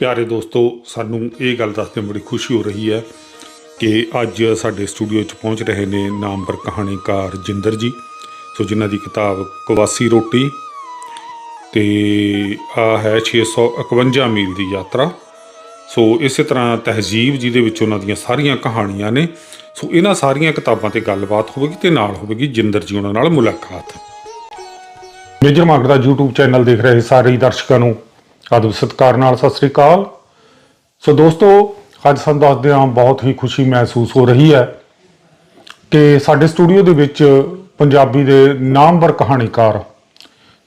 ਪਿਆਰੇ ਦੋਸਤੋ, ਸਾਨੂੰ ਇਹ ਗੱਲ ਦੱਸਦੇ ਬੜੀ ਖੁਸ਼ੀ ਹੋ ਰਹੀ ਹੈ ਕਿ ਅੱਜ ਸਾਡੇ ਸਟੂਡੀਓ 'ਚ ਪਹੁੰਚ ਰਹੇ ਨੇ ਨਾਮਵਰ ਕਹਾਣੀਕਾਰ ਜਿੰਦਰ ਜੀ। ਸੋ ਜਿਨ੍ਹਾਂ ਦੀ ਕਿਤਾਬ ਕਵਾਸੀ ਰੋਟੀ ਤੇ ਆ ਹੈ 651 ਮੀਲ ਦੀ ਯਾਤਰਾ। ਸੋ ਇਸੇ ਤਰ੍ਹਾਂ ਤਹਿਜ਼ੀਬ ਜਿਹਦੇ ਵਿੱਚ ਉਹਨਾਂ ਦੀਆਂ ਸਾਰੀਆਂ ਕਹਾਣੀਆਂ ਨੇ। ਸੋ ਇਹਨਾਂ ਸਾਰੀਆਂ ਕਿਤਾਬਾਂ ਤੇ ਗੱਲਬਾਤ ਹੋਵੇਗੀ ਤੇ ਨਾਲ ਹੋਵੇਗੀ ਜਿੰਦਰ ਜੀ ਉਹਨਾਂ ਨਾਲ ਮੁਲਾਕਾਤ। ਮੇਜਰ ਮਾਰਕ ਦਾ YouTube ਚੈਨਲ ਦੇਖ ਰਹੇ ਸਾਰੇ ਹੀ ਦਰਸ਼ਕਾਂ ਨੂੰ ਆਦਰ ਸਤਿਕਾਰ ਨਾਲ ਸਤਿ ਸ੍ਰੀ ਅਕਾਲ। ਸੋ ਦੋਸਤੋ, ਅੱਜ ਸਾਨੂੰ ਦੱਸਦੇ ਹਾਂ ਬਹੁਤ ਹੀ ਖੁਸ਼ੀ ਮਹਿਸੂਸ ਹੋ ਰਹੀ ਹੈ ਕਿ ਸਾਡੇ ਸਟੂਡੀਓ ਦੇ ਵਿੱਚ ਪੰਜਾਬੀ ਦੇ ਨਾਮਵਰ ਕਹਾਣੀਕਾਰ,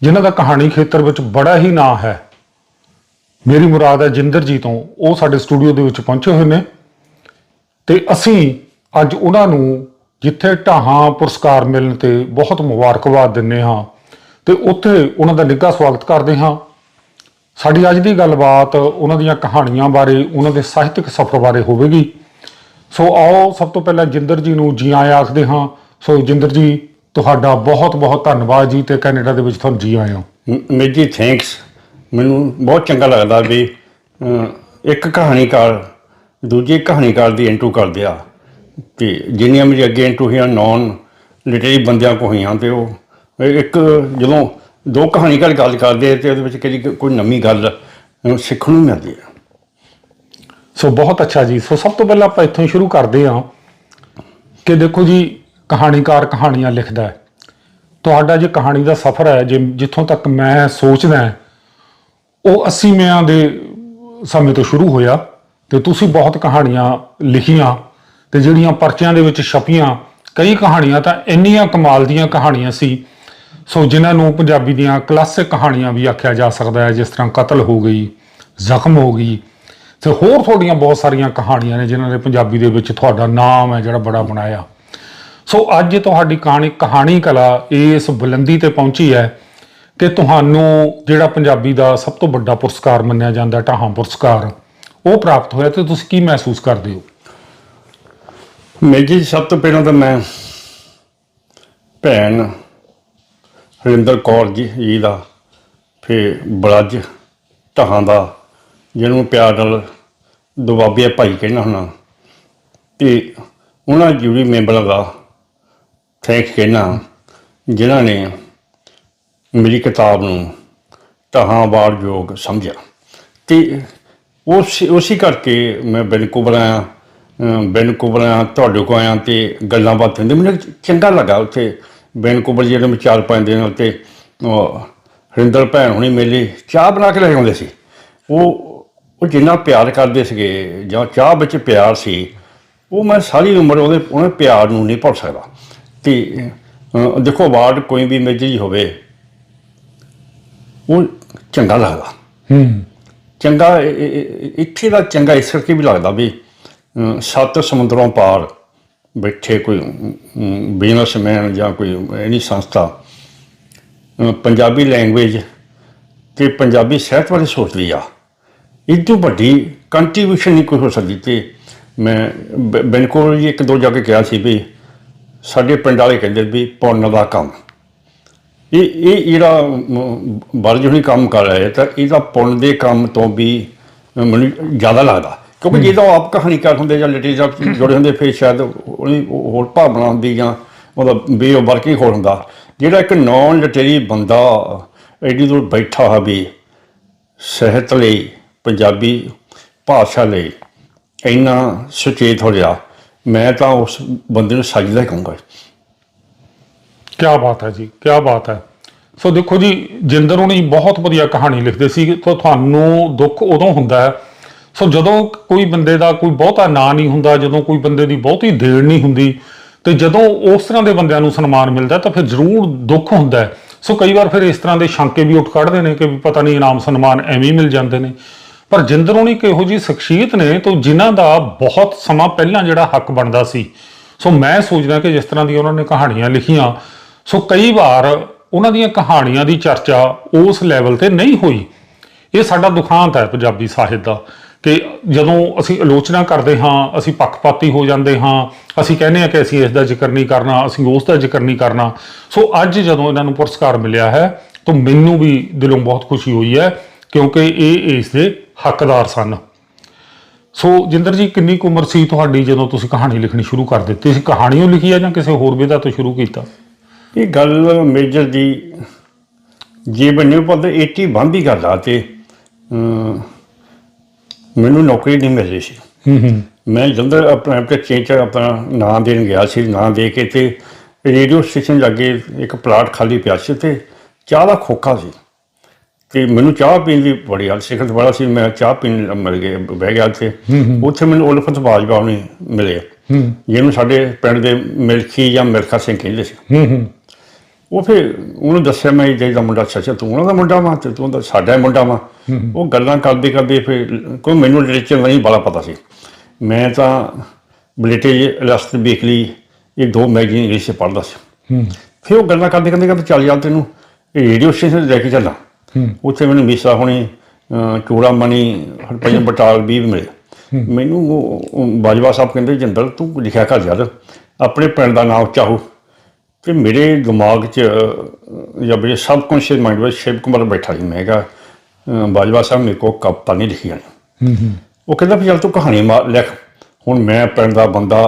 ਜਿਨ੍ਹਾਂ ਦਾ ਕਹਾਣੀ ਖੇਤਰ ਵਿੱਚ ਬੜਾ ਹੀ ਨਾਂ ਹੈ, ਮੇਰੀ ਮੁਰਾਦ ਹੈ ਜਿੰਦਰ ਜੀ ਤੋਂ ਉਹ ਸਾਡੇ ਸਟੂਡੀਓ ਦੇ ਵਿੱਚ ਪਹੁੰਚੇ ਹੋਏ ਨੇ। ਤੇ ਅਸੀਂ ਅੱਜ ਉਹਨਾਂ ਨੂੰ ਜਿੱਥੇ ਢਾਹਾਂ ਪੁਰਸਕਾਰ ਮਿਲਣ ਤੇ ਬਹੁਤ ਮੁਬਾਰਕਬਾਦ ਦਿੰਨੇ ਹਾਂ ਤੇ ਉੱਥੇ ਉਹਨਾਂ ਦਾ ਨਿੱਘਾ ਸਵਾਗਤ ਕਰਦੇ ਹਾਂ। ਸਾਡੀ ਅੱਜ ਦੀ ਗੱਲਬਾਤ ਉਹਨਾਂ ਦੀਆਂ ਕਹਾਣੀਆਂ ਬਾਰੇ, ਉਹਨਾਂ ਦੇ ਸਾਹਿਤਕ ਸਫ਼ਰ ਬਾਰੇ ਹੋਵੇਗੀ। ਸੋ ਆਓ ਸਭ ਤੋਂ ਪਹਿਲਾਂ ਜਿੰਦਰ ਜੀ ਨੂੰ ਜੀ ਆਇਆਂ ਆਖਦੇ ਹਾਂ। ਸੋ ਜਿੰਦਰ ਜੀ, ਤੁਹਾਡਾ ਬਹੁਤ ਬਹੁਤ ਧੰਨਵਾਦ ਜੀ ਤੇ ਕੈਨੇਡਾ ਦੇ ਵਿੱਚ ਤੁਹਾਨੂੰ ਜੀ ਆਇਆਂ। ਮੇਰ ਥੈਂਕਸ ਮੈਨੂੰ ਬਹੁਤ ਚੰਗਾ ਲੱਗਦਾ ਵੀ ਇੱਕ ਕਹਾਣੀਕਾਰ ਦੂਜੇ ਕਹਾਣੀਕਾਰ ਦੀ ਇੰਟਰਵਿਊ ਕਰਦੇ ਆ। ਤੇ ਜਿੰਨੀਆਂ ਮੇਰੀ ਅੱਗੇ ਇੰਟਰਵਿਊ ਹੋਈਆਂ ਨੌਨ ਲਿਟਰੇਰੀ ਬੰਦਿਆਂ ਕੋ ਹੋਈਆਂ ਤੇ ਉਹ, ਇੱਕ ਜਦੋਂ ਦੋ ਕਹਾਣੀਕਾਰ ਗੱਲ ਕਰਦੇ ਆ ਤੇ ਉਹਦੇ ਵਿੱਚ ਕਿਹੜੀ ਕੋਈ ਨਵੀਂ ਗੱਲ ਸਿੱਖਣ ਨੂੰ ਮਿਲਦੀ ਹੈ ਸੋ ਬਹੁਤ ਅੱਛਾ ਜੀ। ਸੋ ਸਭ ਤੋਂ ਪਹਿਲਾਂ ਆਪਾਂ ਇੱਥੋਂ ਹੀ ਸ਼ੁਰੂ ਕਰਦੇ ਹਾਂ ਕਿ ਦੇਖੋ ਜੀ ਕਹਾਣੀਕਾਰ ਕਹਾਣੀਆਂ ਲਿਖਦਾ ਹੈ। ਤੁਹਾਡਾ ਜੇ ਕਹਾਣੀ ਦਾ ਸਫ਼ਰ ਹੈ ਜੇ ਜਿੱਥੋਂ ਤੱਕ ਮੈਂ ਸੋਚਦਾ ਹਾਂ, ਉਹ 80ਵਿਆਂ ਦੇ ਸਮੇਂ ਤੋਂ ਸ਼ੁਰੂ ਹੋਇਆ ਤੇ ਤੁਸੀਂ ਬਹੁਤ ਕਹਾਣੀਆਂ ਲਿਖੀਆਂ ਤੇ ਜਿਹੜੀਆਂ ਪਰਚਿਆਂ ਦੇ ਵਿੱਚ ਛਪੀਆਂ ਕਈ ਕਹਾਣੀਆਂ ਤਾਂ ਇੰਨੀਆਂ ਕਮਾਲ ਦੀਆਂ ਕਹਾਣੀਆਂ ਸੀ ਸੋ ਜਿਨ੍ਹਾਂ ਨੂੰ ਪੰਜਾਬੀ ਦੀਆਂ ਕਲਾਸਿਕ ਕਹਾਣੀਆਂ ਵੀ ਆਖਿਆ ਜਾ ਸਕਦਾ ਹੈ, ਜਿਸ ਤਰ੍ਹਾਂ ਕਤਲ ਹੋ ਗਈ, ਜ਼ਖਮ ਹੋ ਗਈ ਤੇ ਹੋਰ ਤੁਹਾਡੀਆਂ ਬਹੁਤ ਸਾਰੀਆਂ ਕਹਾਣੀਆਂ ਨੇ ਜਿਨ੍ਹਾਂ ਨੇ ਪੰਜਾਬੀ ਦੇ ਵਿੱਚ ਤੁਹਾਡਾ ਨਾਮ ਹੈ ਜਿਹੜਾ ਬੜਾ ਬਣਾਇਆ। ਸੋ ਅੱਜ ਤੁਹਾਡੀ ਕਹਾਣੀ ਕਹਾਣੀ ਕਲਾ ਇਸ ਬੁਲੰਦੀ ਤੇ ਪਹੁੰਚੀ ਹੈ ਕਿ ਤੁਹਾਨੂੰ ਜਿਹੜਾ ਪੰਜਾਬੀ ਦਾ ਸਭ ਤੋਂ ਵੱਡਾ ਪੁਰਸਕਾਰ ਮੰਨਿਆ ਜਾਂਦਾ ਢਾਹਾਂ ਪੁਰਸਕਾਰ, ਉਹ ਪ੍ਰਾਪਤ ਹੋਇਆ ਤੇ ਤੁਸੀਂ ਕੀ ਮਹਿਸੂਸ ਕਰਦੇ ਹੋ? ਮੇਰ ਜੀ ਸਭ ਤੋਂ ਪਹਿਲਾਂ ਤਾਂ ਮੈਂ ਭੈਣ ਹਰਿੰਦਰ ਕੌਰ ਜੀ ਜੀ ਦਾ ਫਿਰ ਬਲੱਜ ਢਾਹਾਂ ਦਾ, ਜਿਹਨੂੰ ਪਿਆਰ ਨਾਲ ਦੁਆਬੇ ਭਾਈ ਕਹਿੰਦਾ ਹੁਣਾ ਤੇ ਉਹਨਾਂ ਜੂਰੀ ਮੈਂਬਰਾਂ ਦਾ ਥੈਂਕਸ ਕਹਿਣਾ, ਜਿਨ੍ਹਾਂ ਨੇ ਮੇਰੀ ਕਿਤਾਬ ਨੂੰ ਢਾਹਾਂ ਵਾਰਯੋਗ ਸਮਝਿਆ। ਤੇ ਉਸ, ਉਸੇ ਕਰਕੇ ਮੈਂ ਵੈਨਕੂਵਰ ਆਇਆ ਅਮ ਵੈਨਕੂਵਰ ਆਇਆ, ਤੁਹਾਡੇ ਕੋਲ ਆਇਆ ਤੇ ਗੱਲਾਂ ਬਾਤਾਂ ਹੁੰਦੀਆਂ ਮੈਨੂੰ ਚੰਗਾ ਲੱਗਾ ਉੱਥੇ ਵੈਨਕੂਵਰ ਜਿਹੜੇ ਮੈਂ ਚਾਰ ਪੰਜ ਦਿਨ ਉੱਤੇ ਹਰਿੰਦਰ ਭੈਣ ਹੁਣੀ ਮੇਲੇ ਚਾਹ ਬਣਾ ਕੇ ਲੈ ਆਉਂਦੇ ਸੀ। ਉਹ ਉਹ ਜਿੰਨਾ ਪਿਆਰ ਕਰਦੇ ਸੀਗੇ ਜਾਂ ਚਾਹ ਵਿੱਚ ਪਿਆਰ ਸੀ ਉਹ ਮੈਂ ਸਾਰੀ ਉਮਰ ਉਹਦੇ ਉਹਦੇ ਪਿਆਰ ਨੂੰ ਨਹੀਂ ਭੁੱਲ ਸਕਦਾ। ਤੇ ਦੇਖੋ ਅਵਾਰਡ ਕੋਈ ਵੀ ਮੇਜਰ ਹੋਵੇ ਉਹ ਚੰਗਾ ਲੱਗਦਾ। ਹੂੰ। ਚੰਗਾ ਇੱਥੇ ਦਾ ਚੰਗਾ ਇਸ ਕਰਕੇ ਵੀ ਲੱਗਦਾ ਵੀ ਸੱਤ ਸਮੁੰਦਰੋਂ ਪਾਰ ਬੈਠੇ ਕੋਈ ਬਿਜ਼ਨਸਮੈਨ ਜਾਂ ਕੋਈ ਐਨੀ ਸੰਸਥਾ ਪੰਜਾਬੀ ਲੈਂਗੁਏਜ ਤੇ ਪੰਜਾਬੀ ਸਿਹਤ ਬਾਰੇ ਸੋਚਦੀ ਆ। ਇਹ ਤੋਂ ਵੱਡੀ ਕੰਟਰੀਬਿਊਸ਼ਨ ਨਹੀਂ ਕੋਈ ਹੋ ਸਕਦੀ ਤੇ ਮੈਂ ਬਿਲਕੁਲ ਜੀ ਇੱਕ ਦੋ ਜਾ ਕੇ ਕਿਹਾ ਸੀ ਵੀ ਸਾਡੇ ਪਿੰਡ ਵਾਲੇ ਕਹਿੰਦੇ ਵੀ ਪੁੰਨ ਦਾ ਕੰਮ। ਇਹ ਇਹ ਜਿਹੜਾ ਵਰਜ ਕੰਮ ਕਰ ਰਿਹਾ ਤਾਂ ਇਹਦਾ ਪੁੰਨ ਦੇ ਕੰਮ ਤੋਂ ਵੀ ਮੈਨੂੰ ਜ਼ਿਆਦਾ ਲੱਗਦਾ। ਕਿਉਂਕਿ ਜਦੋਂ ਆਪ ਕਹਾਣੀਕਾਰ ਹੁੰਦੇ ਜਾਂ ਲਿਟਰੇਚਰ ਜੁੜੇ ਹੁੰਦੇ ਫਿਰ ਸ਼ਾਇਦ ਉਹਦੀ ਹੋਰ ਭਾਵਨਾ ਹੁੰਦੀ ਜਾਂ ਉਹਦਾ ਵੇ ਆਫ ਵਰਕਿੰਗ ਹੋਰ ਹੁੰਦਾ। ਜਿਹੜਾ ਇੱਕ ਨੌਨ ਲਿਟਰੇਰੀ ਬੰਦਾ ਐਡੀ ਦੂਰ ਬੈਠਾ ਹੋਵੇ ਸਾਹਿਤ ਲਈ ਪੰਜਾਬੀ ਭਾਸ਼ਾ ਲਈ ਇੰਨਾ ਸੁਚੇਤ ਹੋ ਰਿਹਾ ਮੈਂ ਤਾਂ ਉਸ ਬੰਦੇ ਨੂੰ ਸੱਜਦਾ ਹੀ ਕਹੂੰਗਾ। ਕੀ ਬਾਤ ਹੈ ਜੀ ਕੀ ਬਾਤ ਹੈ। ਸੋ ਦੇਖੋ ਜੀ ਜਿੰਦਰ ਹੁਣੀ ਬਹੁਤ ਵਧੀਆ ਕਹਾਣੀ ਲਿਖਦੇ ਸੀ ਤਾਂ ਤੁਹਾਨੂੰ ਦੁੱਖ ਉਦੋਂ ਹੁੰਦਾ ਹੈ ਸੋ ਜਦੋਂ ਕੋਈ ਬੰਦੇ ਦਾ ਕੋਈ ਬਹੁਤਾ ਨਾਂ ਨਹੀਂ ਹੁੰਦਾ, ਜਦੋਂ ਕੋਈ ਬੰਦੇ ਦੀ ਬਹੁਤੀ ਦੇਣ ਨਹੀਂ ਹੁੰਦੀ, ਤੇ ਜਦੋਂ ਉਸ ਤਰ੍ਹਾਂ ਦੇ ਬੰਦਿਆਂ ਨੂੰ ਸਨਮਾਨ ਮਿਲਦਾ, ਤਾਂ ਫਿਰ ਜ਼ਰੂਰ ਦੁੱਖ ਹੁੰਦਾ ਸੋ ਕਈ ਵਾਰ ਫਿਰ ਇਸ ਤਰ੍ਹਾਂ ਦੇ ਸ਼ੰਕੇ ਵੀ ਉੱਠ ਕੱਢਦੇ ਨੇ ਕਿ ਵੀ ਪਤਾ ਨਹੀਂ ਇਨਾਮ, ਸਨਮਾਨ ਐਵੇਂ ਹੀ ਮਿਲ ਜਾਂਦੇ ਨੇ। ਪਰ ਜਿੰਦਰ ਇੱਕ ਇਹੋ ਜੀ ਸ਼ਖਸੀਅਤ ਨੇ, ਤੋਂ ਜਿਨ੍ਹਾਂ ਦਾ ਬਹੁਤ ਸਮਾਂ ਪਹਿਲਾਂ ਜਿਹੜਾ ਹੱਕ ਬਣਦਾ ਸੀ। ਸੋ ਮੈਂ ਸੋਚਦਾ ਕਿ ਜਿਸ ਤਰ੍ਹਾਂ ਦੀ ਉਹਨਾਂ ਨੇ ਕਹਾਣੀਆਂ ਲਿਖੀਆਂ, ਸੋ ਕਈ ਵਾਰ ਉਹਨਾਂ ਦੀਆਂ ਕਹਾਣੀਆਂ ਦੀ ਚਰਚਾ ਉਸ ਲੈਵਲ ਤੇ ਨਹੀਂ ਹੋਈ। ਇਹ ਸਾਡਾ ਦੁਖਾਂਤ ਹੈ ਪੰਜਾਬੀ ਸਾਹਿਤ ਦਾ। ਕਿ ਜਦੋਂ ਅਸੀਂ ਆਲੋਚਨਾ ਕਰਦੇ ਹਾਂ, ਅਸੀਂ ਪੱਖਪਾਤੀ ਹੋ ਜਾਂਦੇ ਹਾਂ, ਅਸੀਂ ਕਹਿੰਦੇ ਹਾਂ ਕਿ ਅਸੀਂ ਇਸ ਦਾ ਜ਼ਿਕਰ ਨਹੀਂ ਕਰਨਾ, ਅਸੀਂ ਉਸ ਦਾ ਜ਼ਿਕਰ ਨਹੀਂ ਕਰਨਾ। ਸੋ ਅੱਜ ਜਦੋਂ ਇਹਨਾਂ ਨੂੰ ਪੁਰਸਕਾਰ ਮਿਲਿਆ ਹੈ, ਤਾਂ ਮੈਨੂੰ ਵੀ ਦਿਲੋਂ ਬਹੁਤ ਖੁਸ਼ੀ ਹੋਈ ਹੈ, ਕਿਉਂਕਿ ਇਹ ਇਸ ਦੇ ਹੱਕਦਾਰ ਸਨ। ਸੋ ਜਿੰਦਰ ਜੀ, ਕਿੰਨੀ ਕੁ ਉਮਰ ਸੀ ਤੁਹਾਡੀ ਜਦੋਂ ਤੁਸੀਂ ਕਹਾਣੀ ਲਿਖਣੀ ਸ਼ੁਰੂ ਕਰ ਦਿੱਤੀ? ਸੀ ਕਹਾਣੀਓ ਲਿਖੀ ਆ ਜਾਂ ਕਿਸੇ ਹੋਰ ਵਿਧਾ ਤੋਂ ਸ਼ੁਰੂ ਕੀਤਾ? ਇਹ ਗੱਲ ਮੇਜਰ ਦੀ ਜੇ ਬੰਨੇ ਪਤਾ 81 ਬੰਦੀ ਗੱਲ ਆ ਤੇ ਮੈਨੂੰ ਨੌਕਰੀ ਨਹੀਂ ਮਿਲ ਰਹੀ ਸੀ। ਹੂੰ ਹੂੰ। ਮੈਂ ਜਲੰਧਰ ਆਪਣਾ ਐਪਲੀਕੇਸ਼ਨ ਚ ਆਪਣਾ ਨਾਂ ਦੇਣ ਗਿਆ ਸੀ ਨਾਂ ਦੇ ਕੇ ਤੇ ਰੇਡੀਓ ਸਟੇਸ਼ਨ ਲੱਗੇ ਇੱਕ ਪਲਾਟ ਖਾਲੀ ਪਿਆ ਸੀ ਤੇ ਚਾਹ ਦਾ ਖੋਖਾ ਸੀ। ਤੇ ਮੈਨੂੰ ਚਾਹ ਪੀਣ ਦੀ ਬੜੀ ਹਾਲ ਸਿਖਤ ਵਾਲਾ ਸੀ ਮੈਂ ਚਾਹ ਪੀਣ ਮਿਲ ਗਿਆ ਬਹਿ ਗਿਆ ਤੇ ਉੱਥੇ ਮੈਨੂੰ ਉਲਫਤ ਬਾਜਵਾ ਨੇ ਮਿਲੇ ਜਿਹਨੂੰ ਸਾਡੇ ਪਿੰਡ ਦੇ ਮਿਲਖੀ ਜਾਂ ਮਿਲਖਾ ਸਿੰਘ ਕਹਿੰਦੇ ਸੀ। ਹੂੰ ਹੂੰ। ਉਹ ਫਿਰ ਉਹਨੂੰ ਦੱਸਿਆ ਮੈਂ ਜਿਹੜਾ ਮੁੰਡਾ ਸੱਚਾ ਤੂੰ ਉਹਨਾਂ ਦਾ ਮੁੰਡਾ ਵਾ ਤੇ ਤੂੰ ਤਾਂ ਸਾਡਾ ਮੁੰਡਾ ਵਾ। ਉਹ ਗੱਲਾਂ ਕਰਦੇ ਕਰਦੇ ਫਿਰ ਕੋਈ ਮੈਨੂੰ ਲਿਟਰੇਚਰ ਨਹੀਂ ਬੜਾ ਪਤਾ ਸੀ। ਮੈਂ ਤਾਂ ਬ੍ਰਿਟਿਸ਼ ਰਸਤ ਵੀਕਲੀ ਇਹ ਦੋ ਮੈਗਜ਼ੀਨ ਇੰਗਲਿਸ਼ 'ਚ ਪੜ੍ਹਦਾ ਸੀ। ਫਿਰ ਉਹ ਗੱਲਾਂ ਕਰਦੇ ਕਰਦੇ ਕਹਿੰਦੇ ਚੱਲ ਜਾ ਤੈਨੂੰ ਰੇਡੀਓ ਸਟੇਸ਼ਨ ਲੈ ਕੇ ਚੱਲਾਂ। ਉੱਥੇ ਮੈਨੂੰ ਮੀਸਾ ਹੋਣੀ ਚੂੜਾ ਮਣੀ ਹਰਪੰਜ ਬਟਾਲ ਵੀ ਮਿਲੇ। ਮੈਨੂੰ ਉਹ- ਬਾਜਵਾ ਸਾਹਿਬ ਕਹਿੰਦੇ ਜਿੰਦਰ ਤੂੰ ਲਿਖਿਆ ਕਰ ਯਾਰ। ਆਪਣੇ ਪਿੰਡ ਦਾ ਨਾਮ ਚਾਹੋ। ਤੇ ਮੇਰੇ ਦਿਮਾਗ 'ਚ ਜਾਂ ਮੇਰੇ ਸਬਕੌਂਸ਼ੀਅਸ ਮਾਈਂਡ ਵਿੱਚ ਸ਼ਿਵ ਕੁਮਾਰ ਬੈਠਾ ਸੀ। ਮੈਂ ਕਿਹਾ ਬਾਜਵਾ ਸਾਹਿਬ ਮੇਰੇ ਕੋ ਕਵਿਤਾ ਨਹੀਂ ਲਿਖੀ ਜਾਣੀ ਹੂੰ ਹੂੰ। ਉਹ ਕਹਿੰਦਾ ਵੀ ਚੱਲ ਤੂੰ ਕਹਾਣੀ ਲਿਖ। ਹੁਣ ਮੈਂ ਪਿੰਡ ਦਾ ਬੰਦਾ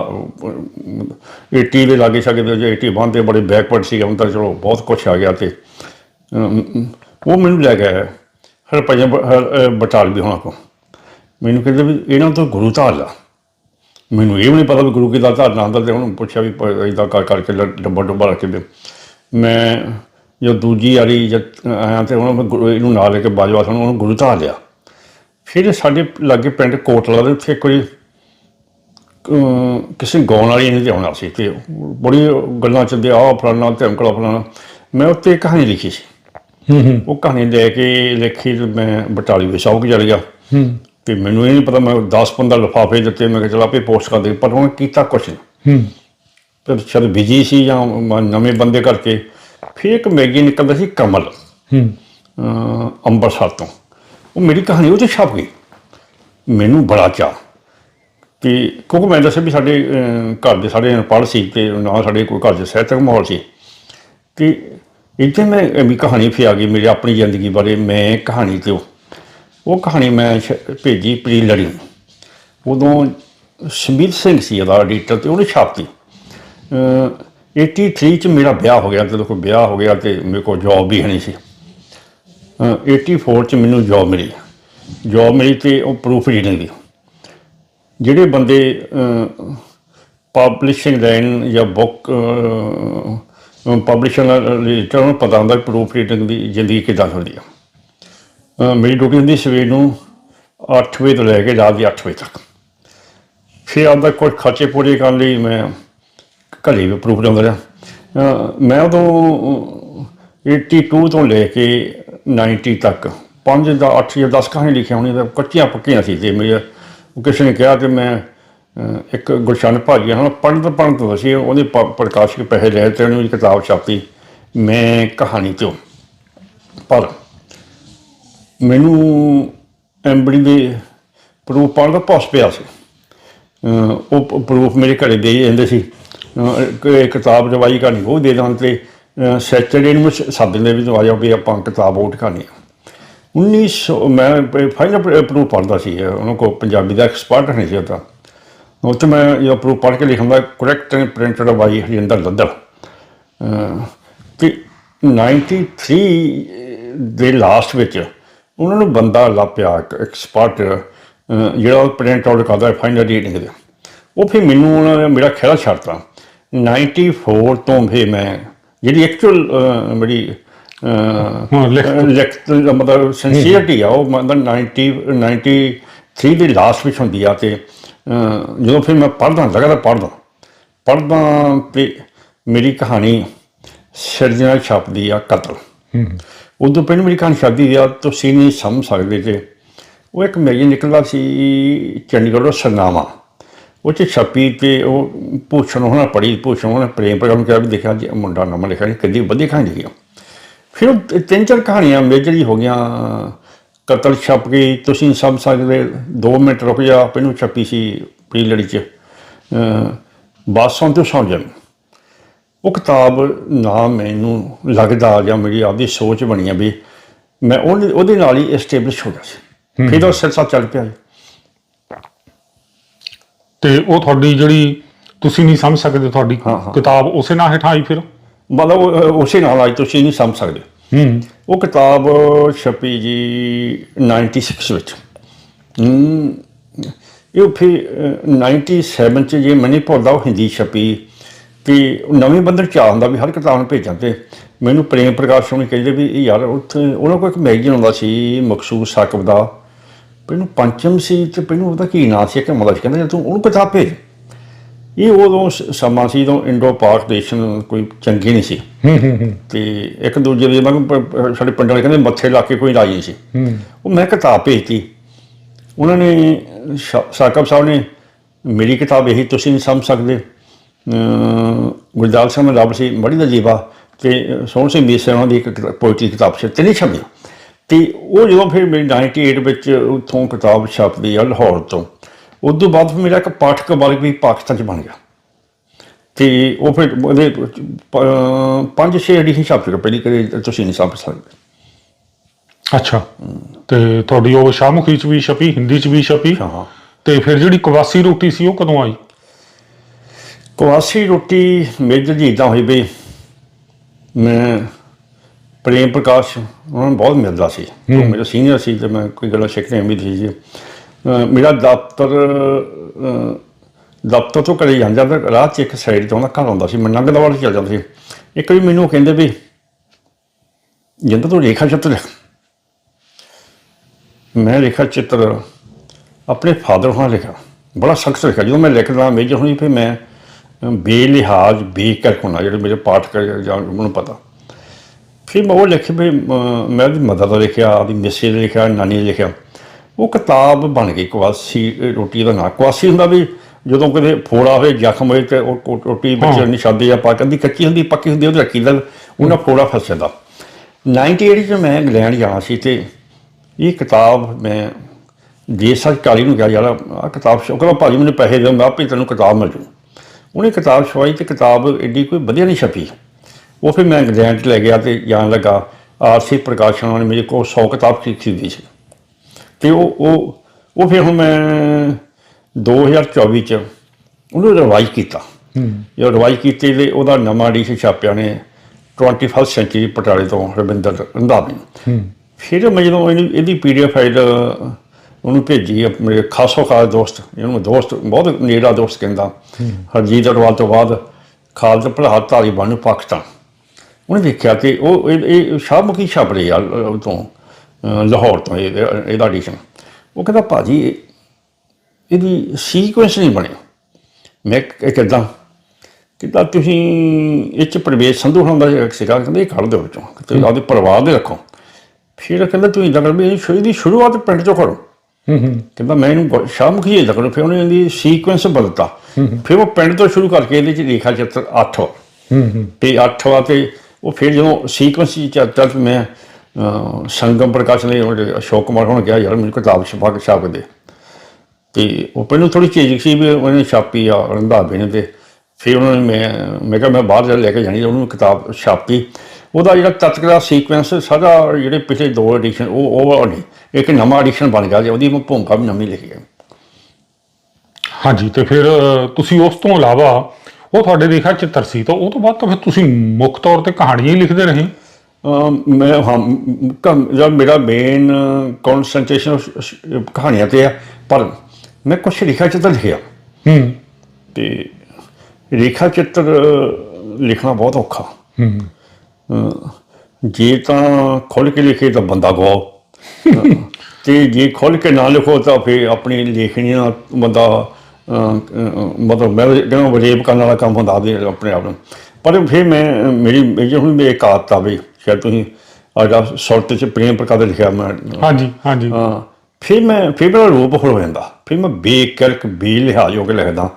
80 ਦੇ ਲਾਗੇ ਛਾਗੇ ਦੇ ਜੇ 80 ਬੰਦੇ ਬੜੇ ਬੈਕਵਰਡ ਸੀ ਹੁਣ ਤਾਂ ਚਲੋ ਬਹੁਤ ਕੁਝ ਆ ਗਿਆ ਤੇ ਉਹ ਮੈਨੂੰ ਲੈ ਗਿਆ ਹਰਪਜਨ ਬਟਾਲ ਵੀ ਹੋਣਾ ਕੋ ਮੈਨੂੰ ਕਹਿੰਦੇ ਵੀ ਇਹਨਾਂ ਤੋਂ ਗੁਰੂ ਧਾਰ ਲਾ। ਮੈਨੂੰ ਇਹ ਵੀ ਨਹੀਂ ਪਤਾ ਵੀ ਗੁਰੂ ਕੀ ਦਾ ਧਾਰਨਾ ਹੁੰਦਾ ਤੇ ਉਹਨੂੰ ਪੁੱਛਿਆ ਵੀ ਇਦਾਂ ਕਰ ਕਰਕੇ ਡੱਬਾ ਡੱਬਾ ਰੱਖ ਕੇ ਦੇ ਮੈਂ ਜੋ ਦੂਜੀ ਵਾਰੀ ਜਦ ਆਇਆ ਤੇ ਉਹਨੂੰ ਗੁਰੂ- ਇਹਨੂੰ ਨਾਲ ਲੈ ਕੇ ਬਾਜਵਾ ਸਾਨੂੰ ਉਹਨੂੰ ਗੁਰੂ ਧਾਰ ਲਿਆ। ਫਿਰ ਸਾਡੇ ਲਾਗੇ ਪਿੰਡ ਕੋਟਲਾ ਦੇ ਉੱਥੇ ਕੋਈ ਕਿਸੇ ਗਾਉਣ ਵਾਲੀ ਨੇ ਤੇ ਆਉਣਾ ਸੀ ਤੇ ਬੜੀ ਗੱਲਾਂ ਚੱਲਦੇ ਆ ਫਲਾਣਾ ਤੇ ਅੰਕਲਾ ਫਲਾਣਾ ਮੈਂ ਉੱਤੇ ਕਹਾਣੀ ਲਿਖੀ ਸੀ। ਹੂੰ ਹੂੰ। ਉਹ ਕਹਾਣੀ ਲੈ ਕੇ ਲਿਖੀ ਮੈਂ ਬਟਾਲੀ ਵਿੱਚ ਸ਼ੌਕ ਚੜ ਗਿਆ। ਹੂੰ। ਤੇ ਮੈਨੂੰ ਇਹ ਨਹੀਂ ਪਤਾ ਮੈਂ 10 15 ਲਿਫਾਫੇ ਦਿੱਤੇ ਮੈਂ ਕਿਹਾ ਚਲ ਆਪੇ ਪੋਸਟ ਕਰ ਦੇ ਪਰ ਉਹਨੇ ਕੀਤਾ ਕੁਛ ਨਹੀਂ ਹੂੰ। ਫਿਰ ਸ਼ਾਇਦ ਬਿਜ਼ੀ ਸੀ ਜਾਂ ਮ- ਨਵੇਂ ਬੰਦੇ ਕਰਕੇ ਫਿਰ ਇੱਕ ਮੈਗੀ ਨਿਕਲਦਾ ਸੀ ਕਮਲ ਹੂੰ। ਅਹ ਅੰਮ੍ਰਿਤਸਰ ਤੋਂ। ਉਹ ਮੇਰੀ ਕਹਾਣੀ ਉਹ 'ਤੇ ਛਪ ਗਈ। ਮੈਨੂੰ ਬੜਾ ਚਾਅ। ਤੇ ਕਿਉਂਕਿ ਮੈਂ ਦੱਸਿਆ ਵੀ ਸਾਡੇ ਅਹ, ਘਰ ਦੇ ਸਾਰੇ ਅਨਪੜ੍ਹ ਸੀ ਤੇ ਨਾ ਸਾਡੇ ਕੋਈ ਘਰ 'ਚ ਸਾਹਿਤਕ ਮਾਹੌਲ ਸੀ। ਤੇ ਇੱਥੇ ਮੈਂ ਵੀ ਕਹਾਣੀ ਫਿਰ ਆ ਗਈ ਮੇਰੀ ਆਪਣੀ ਜ਼ਿੰਦਗੀ ਬਾਰੇ ਮੈਂ ਕਹਾਣੀ ਤੇ ਉਹ ਉਹ ਕਹਾਣੀ ਮੈਂ ਸ਼- ਭੇਜੀ ਪ੍ਰੀ ਲੜੀ ਉਦੋਂ ਸ਼ਮੀਰ ਸਿੰਘ ਸੀ ਉਹਦਾ ਐਡੀਟਰ ਤੇ ਉਹਨੇ ਛਾਪਤੀ। ਅਹ 83 ਚ ਮੇਰਾ ਵਿਆਹ ਹੋ ਗਿਆ ਤੇ ਦੇਖੋ ਵਿਆਹ ਹੋ ਗਿਆ ਤੇ ਮੇਰੇ ਕੋਲ ਜੌਬ ਵੀ ਹੈ ਨਹੀਂ ਸੀ। ਅਹ 84 ਚ ਮੈਨੂੰ ਜੌਬ ਮਿਲੀ। ਜੌਬ ਮਿਲੀ ਤੇ ਉਹ ਪ੍ਰੂਫ ਰੀਡਿੰਗ ਦੀ। ਜਿਹੜੇ ਬੰਦੇ ਪਬਲਿਸ਼ਿੰਗ ਲਾਈਨ ਜਾਂ ਬੁੱਕ ਪਬਲਿਸ਼ਰ ਰਿਲੇਟਡ ਨੂੰ ਪਤਾ ਹੁੰਦਾ ਪ੍ਰੂਫ ਰੀਡਿੰਗ ਦੀ ਜ਼ਿੰਦਗੀ ਕਿੱਦਾਂ ਹੁੰਦੀ ਹੈ ਮੇਰੀ ਡਿਊਟੀ ਹੁੰਦੀ ਸਵੇਰ ਨੂੰ 8 ਵਜੇ ਤੋਂ ਲੈ ਕੇ ਰਾਤ ਦੇ 8 ਵਜੇ ਤੱਕ। ਫਿਰ ਆਪਦਾ ਕੁਝ ਖਰਚੇ ਪੂਰੇ ਕਰਨ ਲਈ ਮੈਂ ਘਰੇ ਵੀ ਪ੍ਰੂਫ ਲਾਉਂਦਾ ਰਿਹਾ। ਮੈਂ ਉਦੋਂ 82 ਤੋਂ ਲੈ ਕੇ 90 ਤੱਕ ਪੰਜ ਦਾ 8 ਜਾਂ 10 ਕਹਾਣੀ ਲਿਖੀਆਂ ਹੋਣੀ ਤਾਂ ਕੱਚੀਆਂ ਪੱਕੀਆਂ ਸੀ ਤੇ ਮੇਰੇ ਕਿਸੇ ਨੇ ਕਿਹਾ ਕਿ ਮੈਂ ਅਹ, ਇੱਕ ਗੁਲਸ਼ਨ ਭਾਜੀ ਹਨ ਪੜ੍ਹਨ ਪੜ੍ਹਨ ਤੋਂ ਸੀ ਉਹਦੇ ਪ- ਪ੍ਰਕਾਸ਼ਕ ਪੈਸੇ ਲਏ ਤੇ ਉਹਨੇ ਕਿਤਾਬ ਛਾਪੀ ਮੈਂ ਕਹਾਣੀ ਤੋਂ ਪਰ ਮੈਨੂੰ ਐਮਬਡੀ ਦੇ ਪ੍ਰੂਫ ਪੜ੍ਹਨ ਦਾ ਪੌਸ ਪਿਆ ਸੀ। ਉਹ ਪ੍ਰੂਫ ਮੇਰੇ ਘਰੇ ਦੇ ਜਾਂਦੇ ਸੀ। ਕਿਤਾਬ ਰਵਾਈ ਕਰਨੀ, ਉਹ ਦੇ ਦਾਂ ਤੇ ਸੈਚਰਡੇ ਨੂੰ ਸ- ਵੀ ਤੂੰ ਆ ਜਾ ਵੀ ਆਪਾਂ ਕਿਤਾਬ ਓਟ ਕਰਨੀ ਆ। 1900 ਮੈਂ ਫਾਈਨਲ ਪ੍ਰੂਫ ਪੜ੍ਹਦਾ ਸੀ। ਉਹਨਾਂ ਕੋ ਪੰਜਾਬੀ ਦਾ ਐਕਸਪਰਟ ਨਹੀਂ ਸੀ ਉਹ ਤਾਂ। ਉੱਥੇ ਮੈਂ ਇਹ ਪ੍ਰੂਫ ਪੜ੍ਹ ਕੇ ਲਿਖਾਂਗਾ correct and printed by Harinder Laddar. ਅਹ ਤੇ 93 ਦੇ ਲਾਸਟ ਵਿੱਚ ਉਹਨਾਂ ਨੂੰ ਬੰਦਾ ਲੱਭਿਆ ਇੱਕ ਐਕਸਪਰਟ ਜਿਹੜਾ ਉਹ ਪ੍ਰਿੰਟ ਆਊਟ ਕਰਦਾ ਫਾਈਨਲ ਰੀਡਿੰਗ ਦੇ। ਉਹ ਫਿਰ ਮੈਨੂੰ ਉਹਨਾਂ ਨੇ ਮੇਰਾ ਖਿਆਲ ਛੱਡਤਾ। 94 ਤੋਂ ਫਿਰ ਮੈਂ ਜਿਹੜੀ ਐਕਚੁਅਲ ਮੇਰੀ ਲਿਖਤ। ਮਤਲਬ ਸਿੰਸੀਅਰਟੀ ਆ ਉਹ ਮਤਲਬ 90 93 ਦੇ ਲਾਸਟ ਵਿੱਚ ਹੁੰਦੀ ਆ ਤੇ ਜਦੋਂ ਫਿਰ ਮੈਂ ਪੜ੍ਹਦਾ ਲਗਾਤਾਰ ਪੜ੍ਹਦਾ ਪੜ੍ਹਦਾ ਤੇ ਮੇਰੀ ਕਹਾਣੀ ਸਿਰਜਣਾ ਛਪਦੀ ਆ ਕਤਲ। ਉਦੋਂ ਪਹਿਲਾਂ ਮੇਰੀ ਕਹਾਣੀ ਛਪਦੀ ਆ ਤੁਸੀਂ ਨਹੀਂ ਸਮਝ ਸਕਦੇ ਤੇ। ਉਹ ਇੱਕ ਮੈਗਜ਼ੀਨ ਨਿਕਲਦਾ ਸੀ ਚੰਡੀਗੜ੍ਹੋਂ ਸਰਨਾਮਾ ਉਹ 'ਚ ਛਪੀ ਤੇ ਉਹ ਭੂਸ਼ਣ ਹੋਣਾ ਪੜੀ ਭੂਸ਼ਣ ਹੋਣਾ ਪ੍ਰੇਮ ਪ੍ਰਗਮ ਕਿਹਾ ਵੀ ਦੇਖਿਆ ਜੀ ਮੁੰਡਾ ਨਵਾਂ ਲਿਖਿਆ ਨਹੀਂ ਕਿੰਨੀ ਵਧੀਆ ਕਹਾਣੀ ਲਿਖੀ ਫਿਰ ਉਹ ਤਿੰਨ ਚਾਰ ਕਹਾਣੀਆਂ ਮੇਜਰ ਹੀ ਹੋ ਗਈਆਂ। ਕਤਲ ਛਪ ਗਈ ਤੁਸੀਂ ਸਮਝ ਸਕਦੇ 2 ਮਿੰਟ ਰੁਕ ਜਾ ਪਹਿਲਾਂ ਛਪੀ ਸੀ ਪੀ ਲੜੀ ਚ। ਅਹ, ਬਾਸਾਂ ਤੋਂ ਸੌਂ ਜਾਣ ਉਹ ਕਿਤਾਬ ਨਾ ਮੈਨੂੰ ਲੱਗਦਾ ਜਾਂ ਮੇਰੀ ਆਪਦੀ ਸੋਚ ਬਣੀ ਆ ਵੀ ਮੈਂ ਉਹਦੇ ਉਹਦੇ ਨਾਲ ਹੀ ਐਸਟੈਬਲਿਸ਼ ਹੋ ਗਿਆ ਸੀ। ਫਿਰ ਉਹ ਸਿਲਸਿਲਾ ਚੱਲ ਪਿਆ। ਤੇ ਉਹ ਤੁਹਾਡੀ ਜਿਹੜੀ ਤੁਸੀਂ ਨਹੀਂ ਸਮਝ ਸਕਦੇ ਤੁਹਾਡੀ। ਕਿਤਾਬ ਉਸੇ ਨਾਲ ਹੇਠਾਂ ਆਈ ਫਿਰ? ਮਤਲਬ ਉਸੇ ਨਾਲ ਅੱਜ ਤੁਸੀਂ ਨਹੀਂ ਸਮਝ ਸਕਦੇ। ਹੂੰ। ਉਹ ਕਿਤਾਬ ਛਪੀ ਜੀ 96 ਵਿੱਚ। ਇਹ ਫਿਰ ਅਹ, 97 ਚ ਜੇ ਮੈਨੂੰ ਉਹ ਹਿੰਦੀ ਛਪੀ ਤੇ ਨਵੇਂ ਬੰਦਰ ਚਾਹ ਹੁੰਦਾ ਵੀ ਹਰ ਕਿਤਾਬ ਨੂੰ ਭੇਜਾਂ ਤੇ ਮੈਨੂੰ ਪ੍ਰੇਮ ਪ੍ਰਕਾਸ਼ ਹੋਣੀ ਕਹਿੰਦੇ ਵੀ ਇਹ ਯਾਰ ਉੱਥੇ ਉਹਨਾਂ ਕੋਲ ਇੱਕ ਮੈਗਜ਼ੀਨ ਹੁੰਦਾ ਸੀ ਮਕਸੂਦ ਸਾਕਬ ਦਾ। ਪਹਿਲਾਂ ਪੰਚਮ ਸੀ ਤੇ ਪਹਿਲਾਂ ਉਹਦਾ ਕੀ ਨਾਂ ਸੀ ਕਿ ਮਤਲਬ ਕਹਿੰਦਾ ਜੇ ਤੂੰ ਉਹਨੂੰ ਕਿਤਾਬ ਭੇਜ। ਇਹ ਉਦੋਂ ਸਮਾਂ ਸੀ ਜਦੋਂ ਇੰਡੋ ਪਾਕ ਦੇਸ਼ਨ ਕੋਈ ਚੰਗੀ ਨਹੀਂ ਸੀ। ਤੇ ਇੱਕ ਦੂਜੇ ਦੇ ਪ- ਸਾਡੇ ਪਿੰਡ ਵਾਲੇ ਕਹਿੰਦੇ ਮੱਥੇ ਲਾ ਕੇ ਕੋਈ ਰਾਜੀ ਨਹੀਂ ਸੀ। ਉਹ ਮੈਂ ਕਿਤਾਬ ਭੇਜਤੀ। ਉਹਨਾਂ ਨੇ ਸਾਕਬ ਸਾਹਿਬ ਨੇ ਮੇਰੀ ਕਿਤਾਬ ਇਹੀ ਤੁਸੀਂ ਨਹੀਂ ਸਮਝ ਸਕਦੇ। ਗੁਰਦਾਲ ਸਿੰਘ ਰੱਬ ਸੀ ਬੜੀ ਦਾ ਜੀਵਾ ਤੇ ਸੋਹਣ ਸਿੰਘ ਮੀਸੇ ਉਹਨਾਂ ਦੀ ਇੱਕ ਪੋਇਟਰੀ ਕਿਤਾਬ ਸੀ ਤੇ ਨਹੀਂ ਛਪੀ ਤੇ ਉਹ ਜਦੋਂ ਫਿਰ ਮੇਰੀ 98 ਵਿੱਚ ਉੱਥੋਂ ਕਿਤਾਬ ਛਪਦੀ ਆ ਲਾਹੌਰ ਤੋਂ ਉਸ ਤੋਂ ਬਾਅਦ ਫਿਰ ਮੇਰਾ ਇੱਕ ਪਾਠਕ ਵਰਗ ਵੀ ਪਾਕਿਸਤਾਨ ਚ ਬਣ ਗਿਆ। ਤੇ ਉਹ ਫਿਰ ਉਹਦੇ ਪੰਜ ਛੇ ਐਡੀਸ਼ਨ ਛਪ ਚੁੱਕੇ ਪਹਿਲੀ ਕਦੇ ਤੁਸੀਂ ਨਹੀਂ ਸਮਝ ਸਕਦੇ। ਅੱਛਾ। ਤੇ ਤੁਹਾਡੀ ਉਹ ਸ਼ਾਹਮੁਖੀ ਚ ਵੀ ਛਪੀ ਹਿੰਦੀ ਚ ਵੀ ਛਪੀ। ਹਾਂ। ਤੇ ਫਿਰ ਜਿਹੜੀ ਕਵਾਸੀ ਰੋਟੀ ਸੀ ਉਹ ਕਦੋਂ ਆਈ? ਕਵਾਸੀ ਰੋਟੀ ਮੇਜਰ ਜੀ ਇਦਾਂ ਹੋਈ ਵੀ ਮੈਂ ਪ੍ਰੇਮ ਪ੍ਰਕਾਸ਼ ਉਹਨਾਂ ਨੂੰ ਬਹੁਤ ਮਿਲਦਾ ਸੀ। ਉਹ ਮੇਰਾ ਸੀਨੀਅਰ ਸੀ ਤੇ ਮੈਂ ਕੋਈ ਗੱਲਾਂ ਸਿੱਖਦੇ ਵੀ ਸੀ ਜੀ। ਮੇਰਾ ਦਫ਼ਤਰ ਦਫ਼ਤਰ ਤੋਂ ਘਰੇ ਜਾਂਦਾ ਤਾਂ ਰਾਹ 'ਚ ਇੱਕ ਸਾਈਡ ਤੋਂ ਉਹਦਾ ਘਰ ਆਉਂਦਾ ਸੀ ਮੈਂ ਨੰਗਦਾ ਵੱਲ ਚੱਲ ਜਾਂਦਾ ਸੀ। ਇੱਕ ਵਾਰੀ ਮੈਨੂੰ ਕਹਿੰਦੇ ਵੀ ਜਿੰਦਾ ਤੂੰ ਰੇਖਾ ਚਿੱਤਰ ਮੈਂ ਰੇਖਾ ਚਿੱਤਰ ਆਪਣੇ ਫਾਦਰ ਹੋਣਾ ਲਿਖਿਆ। ਬੜਾ ਸਖਤ ਲਿਖਿਆ। ਜਦੋਂ ਮੈਂ ਲਿਖਦਾ ਮੇਜਰ ਹੋਣੀ ਫਿਰ ਮੈਂ ਬੇਲਿਹਾਜ਼ ਬੇਕਰ ਹੋਣਾ ਜਿਹੜੇ ਮੇਰੇ ਪਾਠਕ ਜਾਂ ਮੈਨੂੰ ਪਤਾ। ਫਿਰ ਮੈਂ ਉਹ ਲਿਖ ਵੀ ਮੈਂ ਉਹਦੀ ਮਦਦ ਦਾ ਲਿਖਿਆ ਆਪਦੀ ਮਿਸੇ ਨੇ ਲਿਖਿਆ ਨਾਨੀ ਨੇ ਲਿਖਿਆ। ਉਹ ਕਿਤਾਬ ਬਣ ਗਈ ਕਵਾਸੀ ਰੋਟੀ ਦਾ ਨਾਂ। ਕਵਾਸੀ ਹੁੰਦਾ ਵੀ ਜਦੋਂ ਕਦੇ ਫੋੜਾ ਹੋਏ ਜ਼ਖਮ ਹੋਏ ਤੇ ਉਹ ਰੋਟੀ ਵਿੱਚ ਹਾਂ। ਨਿਸ਼ਾਦੇ ਜਾਂ ਪਾ ਕਦੀ ਕੱਚੀ ਹੁੰਦੀ ਪੱਕੀ ਹੁੰਦੀ ਉਹਦੇ ਰੱਖੀ ਦਾ ਉਹਨਾਂ ਫੋੜਾ ਫਸ ਜਾਂਦਾ। 98 ਚ ਮੈਂ ਇੰਗਲੈਂਡ ਜਾਣਾ ਸੀ ਤੇ ਇਹ ਕਿਤਾਬ ਮੈਂ ਦੇ ਸਰਕਾਰੀ ਨੂੰ ਕਿਹਾ ਯਾਰ ਆ ਕਿਤਾਬ ਸ਼ੋ ਕਹਿੰਦਾ ਭਾਜੀ ਮੈਨੂੰ ਪੈਸੇ ਦਿਓ ਮੈਂ ਆਪੇ ਤੈਨੂੰ ਕਿਤਾਬ ਮਿਲ ਜੂ। ਉਹਨੇ ਕਿਤਾਬ ਛਵਾਈ ਤੇ ਕਿਤਾਬ ਐਡੀ ਕੋਈ ਵਧੀਆ ਨਹੀਂ ਛਪੀ। ਉਹ ਫਿਰ ਮੈਂ ਇੰਗਲੈਂਡ ਲੈ ਗਿਆ ਤੇ ਜਾਣ ਲੱਗਾ ਆਰਸੀ ਪ੍ਰਕਾਸ਼ਨ ਨੇ ਮੇਰੇ ਕੋਲ 100 ਕਿਤਾਬ ਖਰੀਦੀ ਸੀ ਤੇ ਉਹ ਉਹ ਉਹ ਫਿਰ ਹੁਣ ਮੈਂ 2024 ਚ ਉਹਨੂੰ ਰਿਵਾਈਜ਼ ਕੀਤਾ। ਇਹ ਰਿਵਾਈਜ਼ ਕੀਤੀ ਤੇ ਉਹਦਾ ਨਵਾਂ ਐਡੀਸ਼ਨ ਛਾਪਿਆ ਨੇ 21st ਸੈਂਚੁਰੀ ਪਟਾਲੇ ਤੋਂ ਰਵਿੰਦਰ ਰੰਧਾਵੇ। ਫਿਰ ਮੈਂ ਜਦੋਂ ਇਹਦੀ ਪੀਡੀਐਫ ਫਾਈਲ ਉਹਨੂੰ ਭੇਜੀ ਮੇਰੇ ਖਾਸੋ ਖਾਸ ਦੋਸਤ, ਇਹਨੂੰ ਦੋਸਤ, ਬਹੁਤ ਨੇੜਾ ਦੋਸਤ ਕਹਿੰਦਾ। ਹਰਜੀਤ ਅਟਵਾਲ ਤੋਂ ਬਾਅਦ ਖਾਲਦ ਭਰਾ ਤਾਲੀਬਾਨ ਨੂੰ ਪਾਕਿਸਤਾਨ। ਉਹਨੇ ਦੇਖਿਆ ਕਿ ਉਹ, ਇਹ ਇਹ ਸ਼ਾਹਮੁਖੀ ਛਾਪ ਰਹੀ ਆ, ਉਹ ਤੋਂ ਲਾਹੌਰ ਤੋਂ ਇਹਦਾ ਐਡੀਸ਼ਨ ਉਹ ਕਹਿੰਦਾ, ਭਾਜੀ ਇਹ- ਇਹਦੀ ਸੀਕੁਐਂਸ ਨਹੀਂ ਬਣਿਆ। ਮੈਂ ਕਿ- ਕਿੱਦਾਂ ਕਿੱਦਾਂ ਤੁਸੀਂ ਇਹ ਚ ਪ੍ਰਵੇਸ਼ ਸੰਧੂ ਹੁੰਦਾ ਸੀਗਾ, ਕਹਿੰਦੇ ਇਹ ਕੱਢ ਦਿਓ ਵਿੱਚੋਂ ਤੁਸੀਂ ਆਪਦੇ ਪਰਿਵਾਰ ਦੇ ਰੱਖੋ। ਫਿਰ ਕਹਿੰਦਾ, ਤੁਸੀਂ ਇਦਾਂ ਕਰੋ ਵੀ ਇਹਦੀ ਸ਼ੁਰੂਆਤ ਪਿੰਡ ਚੋਂ ਕਰੋ। ਹੂੰ ਹੂੰ ਮੈਂ ਇਹਨੂੰ ਗ- ਸ਼ਾਹਮੁਖੀ ਇਦਾਂ ਕਰੋ ਫਿਰ ਉਹਨੇ ਇਹਦੀ ਸੀਕੁਐਂਸ ਬਦਲਤਾ। ਫਿਰ ਉਹ ਪਿੰਡ ਤੋਂ ਸ਼ੁਰੂ ਕਰਕੇ ਇਹਦੇ ਚ ਰੇਖਾ ਚਿੱਤਰ 8 ਹੂੰ ਹੂੰ ਤੇ 8 ਵਾ ਤੇ ਉਹ ਫਿਰ ਜਦੋਂ ਸੀਕੁਐਂਸ ਚ ਮੈਂ ਸੰਗਮ ਪ੍ਰਕਾਸ਼ ਨੇ ਅਸ਼ੋਕ ਕੁਮਾਰ ਹੁਣ ਕਿਹਾ, ਯਾਰ ਮੈਨੂੰ ਕਿਤਾਬ ਛਪਾ ਕੇ ਛਾਪ ਦੇ। ਤੇ ਉਹ ਪਹਿਲਾਂ ਥੋੜੀ ਚੀਜ਼ ਸੀ ਵੀ ਉਹਨੇ ਛਾਪੀ ਆ ਰੰਧਾਵੇ ਨੇ ਤੇ ਫਿਰ ਉਹਨਾਂ ਨੇ ਮੈਂ ਮੈਂ ਕਿਹਾ ਮੈਂ ਬਾਹਰ ਜਾ ਲੈ ਕੇ ਜਾਣੀ ਉਹਨੂੰ ਕਿਤਾਬ ਛਾਪੀ ਉਹਦਾ ਜਿਹੜਾ ਤਤਕਰਾ ਸੀਕੁਐਂਸ ਸਾਰਾ ਜਿਹੜੇ ਪਿਛਲੇ ਦੋ ਐਡੀਸ਼ਨ ਉਹ ਉਹ ਨਹੀਂ ਇੱਕ ਨਵਾਂ ਐਡੀਸ਼ਨ ਬਣ ਗਿਆ ਜੀ ਉਹਦੀ ਮੈਂ ਭੂਮਿਕਾ ਵੀ ਨਵੀਂ ਲਿਖੀ ਹੈ। ਹਾਂਜੀ ਤੇ ਫਿਰ ਤੁਸੀਂ ਉਸ ਤੋਂ ਇਲਾਵਾ ਉਹ ਤੁਹਾਡੇ ਰੇਖਾ ਚਿੱਤਰ ਸੀ ਤਾਂ ਉਹ ਤੋਂ ਬਾਅਦ ਤਾਂ ਫਿਰ ਤੁਸੀਂ ਮੁੱਖ ਤੌਰ ਤੇ ਕਹਾਣੀਆਂ ਹੀ ਲਿਖਦੇ ਰਹੇ? ਮੈਂ ਹਾਂ ਮੇਰਾ ਮੇਨ ਕਨਸੈਂਟ੍ਰੇਸ਼ਨ ਕਹਾਣੀਆਂ ਤੇ ਆ ਪਰ ਮੈਂ ਕੁਛ ਲਿਖਿਆ ਚਿੱਤਰ ਲਿਖਿਆ। ਹੂੰ। ਤੇ ਰੇਖਾ ਚਿੱਤਰ ਲਿਖਣਾ ਬਹੁਤ ਔਖਾ। ਹੂੰ। ਜੇ ਤਾਂ ਖੁੱਲ ਕੇ ਲਿਖੇ ਤਾਂ ਬੰਦਾ ਗਵਾਓ ਤੇ ਜੇ ਖੁੱਲ ਕੇ ਨਾ ਲਿਖੋ ਤਾਂ ਫਿਰ ਆਪਣੀ ਲੇਖਣੀ ਨਾਲ ਬੰਦਾ ਮਤਲਬ ਮੈਂ ਕਹਿੰਦਾ ਵਰੇਬ ਕਰਨ ਵਾਲਾ ਕੰਮ ਹੁੰਦਾ ਵੀ ਆਪਣੇ ਆਪ ਨੂੰ। ਪਰ ਫਿਰ ਮੈਂ ਮੇਰੀ ਮੇਜਰ ਹੁਣ ਮੇਰੇ ਆਦਤ ਆ ਵੀ ਸ਼ਾਇਦ ਤੁਸੀਂ ਆਜਾ ਸੁਰਤ ਚ ਪ੍ਰੇਮ ਪ੍ਰਕਾਰ ਦਾ ਲਿਖਿਆ ਮੈਂ ਹਾਂਜੀ ਹਾਂਜੀ। ਹਾਂ। ਫਿਰ ਮੈਂ ਫਿਰ ਮੇਰਾ ਰੂਪ ਹੋ ਜਾਂਦਾ। ਫਿਰ ਮੈਂ ਬੇਕਰਕ ਬੇਲਿਹਾਜ਼ ਹੋ ਕੇ ਲਿਖਦਾ।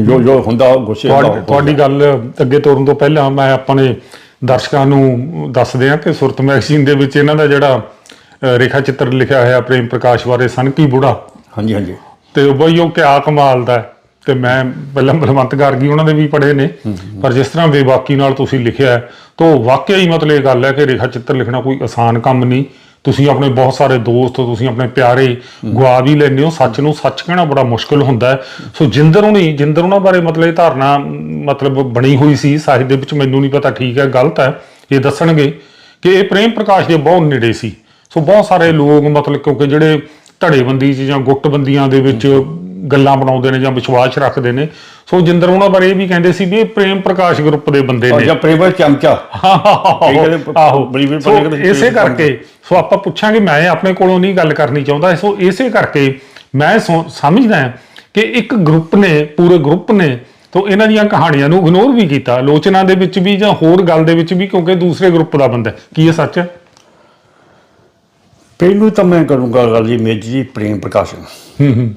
ਜੋ ਜੋ ਹੁੰਦਾ ਗੁੱਸੇ ਦਾ ਤੁਹਾਡੀ ਗੱਲ ਅੱਗੇ ਤੋਰਨ ਤੋਂ ਪਹਿਲਾਂ ਮੈਂ ਆਪਣੇ ਦਰਸ਼ਕਾਂ ਨੂੰ ਦੱਸ ਦਿਆਂ ਕਿ ਸੁਰਤ ਮੈਗਜ਼ੀਨ ਦੇ ਵਿੱਚ ਇਹਨਾਂ ਦਾ ਜਿਹੜਾ ਰੇਖਾ ਚਿੱਤਰ ਲਿਖਿਆ ਹੋਇਆ ਪ੍ਰੇਮ ਪ੍ਰਕਾਸ਼ ਬਾਰੇ ਸਨਕੀ ਬੁੜਾ। ਹਾਂਜੀ ਹਾਂਜੀ। ਤੇ ਉਹ ਬਈ ਉਹ ਕਿਆ ਕਮਾਲ ਦਾ। ਤੇ ਮੈਂ ਪਹਿਲਾਂ ਬਲਵੰਤ ਗਾਰਗੀ ਉਹਨਾਂ ਦੇ ਵੀ ਪੜ੍ਹੇ ਨੇ। ਪਰ ਜਿਸ ਤਰ੍ਹਾਂ ਬੇਬਾਕੀ ਨਾਲ ਤੁਸੀਂ ਲਿਖਿਆ ਤਾਂ ਵਾਕਿਆ ਹੀ ਮਤਲਬ ਇਹ ਗੱਲ ਹੈ ਕਿ ਰੇਖਾ ਚਿੱਤਰ ਲਿਖਣਾ ਕੋਈ ਆਸਾਨ ਕੰਮ ਨਹੀਂ। ਤੁਸੀਂ ਆਪਣੇ ਬਹੁਤ ਸਾਰੇ ਦੋਸਤ, ਤੁਸੀਂ ਆਪਣੇ ਪਿਆਰੇ ਗਵਾ ਵੀ ਲੈਂਦੇ ਹੋ, ਸੱਚ ਨੂੰ ਸੱਚ ਕਹਿਣਾ ਬੜਾ ਮੁਸ਼ਕਲ ਹੁੰਦਾ ਹੈ। ਸੋ ਜਿੰਦਰ ਹੁਣੀ ਜਿੰਦਰ ਉਹਨਾਂ ਬਾਰੇ ਮਤਲਬ ਇਹ ਧਾਰਨਾ, ਮਤਲਬ ਬਣੀ ਹੋਈ ਸੀ, ਸਾਹਿਤ ਦੇ ਵਿੱਚ ਮੈਨੂੰ ਨਹੀਂ ਪਤਾ ਠੀਕ ਹੈ, ਗਲਤ ਹੈ, ਇਹ ਦੱਸਣਗੇ ਕਿ ਇਹ ਪ੍ਰੇਮ ਪ੍ਰਕਾਸ਼ ਦੇ ਬਹੁਤ ਨੇੜੇ ਸੀ। ਸੋ ਬਹੁਤ ਸਾਰੇ ਲੋਕ ਮਤਲਬ ਕਿਉਂਕਿ ਜਿਹੜੇ ਧੜੇਬੰਦੀ 'ਚ ਜਾਂ ਗੁੱਟਬੰਦੀਆਂ ਦੇ ਵਿੱਚ ਗੱਲਾਂ ਬਣਾਉਂਦੇ ਨੇ ਜਾਂ ਵਿਸ਼ਵਾਸ ਰੱਖਦੇ ਨੇ ਸੋ ਜਿੰਦਰ ਉਹਨਾਂ ਬਾਰੇ ਇਹ ਵੀ ਕਹਿੰਦੇ ਸੀ ਵੀ ਇਹ ਪ੍ਰੇਮ ਪ੍ਰਕਾਸ਼ ਗਰੁੱਪ ਦੇ ਬੰਦੇ ਨੇ। ਜਾਂ ਪ੍ਰੇਮਰ ਚਮਚਾ। ਆਹੋ। ਬੜੀ ਬੜੀ ਸੋ ਇਸੇ ਕਰਕੇ ਸੋ ਆਪਾਂ ਪੁੱਛਾਂਗੇ ਮੈਂ ਆਪਣੇ ਕੋਲੋਂ ਨਹੀਂ ਗੱਲ ਕਰਨੀ ਚਾਹੁੰਦਾ। ਸੋ ਇਸੇ ਕਰਕੇ ਮੈਂ ਸਮਝਦਾ ਕਿ ਇੱਕ ਗਰੁੱਪ ਨੇ ਪੂਰੇ ਗਰੁੱਪ ਨੇ ਤੋਂ ਇਹਨਾਂ ਦੀਆਂ ਕਹਾਣੀਆਂ ਨੂੰ ਇਗਨੋਰ ਵੀ ਕੀਤਾ। ਆਲੋਚਨਾ ਦੇ ਵਿੱਚ ਵੀ ਜਾਂ ਹੋਰ ਗੱਲ ਦੇ ਵਿੱਚ ਵੀ ਕਿਉਂਕਿ ਦੂਸਰੇ ਗਰੁੱਪ ਦਾ ਬੰਦਾ। ਕੀ ਇਹ ਸੱਚ? ਹੈ ਪਹਿਲੂ ਤਾਂ ਮੈਂ ਕਰੂੰਗਾ ਗੱਲ ਜੀ ਮੇਜ ਜੀ ਪ੍ਰੇਮ ਪ੍ਰਕਾਸ਼ ਹੂੰ ਹੂੰ।